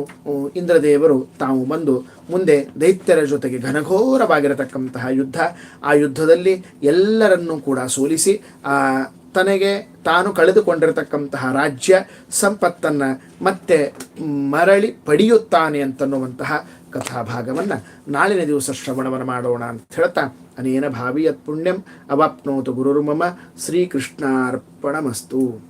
ಇಂದ್ರದೇವರು ತಾವು ಬಂದು ಮುಂದೆ ದೈತ್ಯರ ಜೊತೆಗೆ ಘನಘೋರವಾಗಿರತಕ್ಕಂತಹ ಯುದ್ಧ. ಆ ಯುದ್ಧದಲ್ಲಿ ಎಲ್ಲರನ್ನೂ ಕೂಡ ಸೋಲಿಸಿ ತನಗೆ ತಾನು ಕಳೆದುಕೊಂಡಿರತಕ್ಕಂತಹ ರಾಜ್ಯ ಸಂಪತ್ತನ್ನು ಮತ್ತೆ ಮರಳಿ ಪಡೆಯುತ್ತಾನೆ ಅಂತನ್ನುವಂತಹ ಕಥಾಭಾಗವನ್ನು ನಾಳಿನ ದಿವಸ ಶ್ರವಣವನ್ನು ಮಾಡೋಣ ಅಂತ ಹೇಳ್ತಾ, ಅನೇನ ಭಾವಿಯತ್ ಪುಣ್ಯಂ, ಅವಾಪ್ನೋತು ಗುರುರ್ಮಮ, ಶ್ರೀಕೃಷ್ಣಾರ್ಪಣಮಸ್ತು.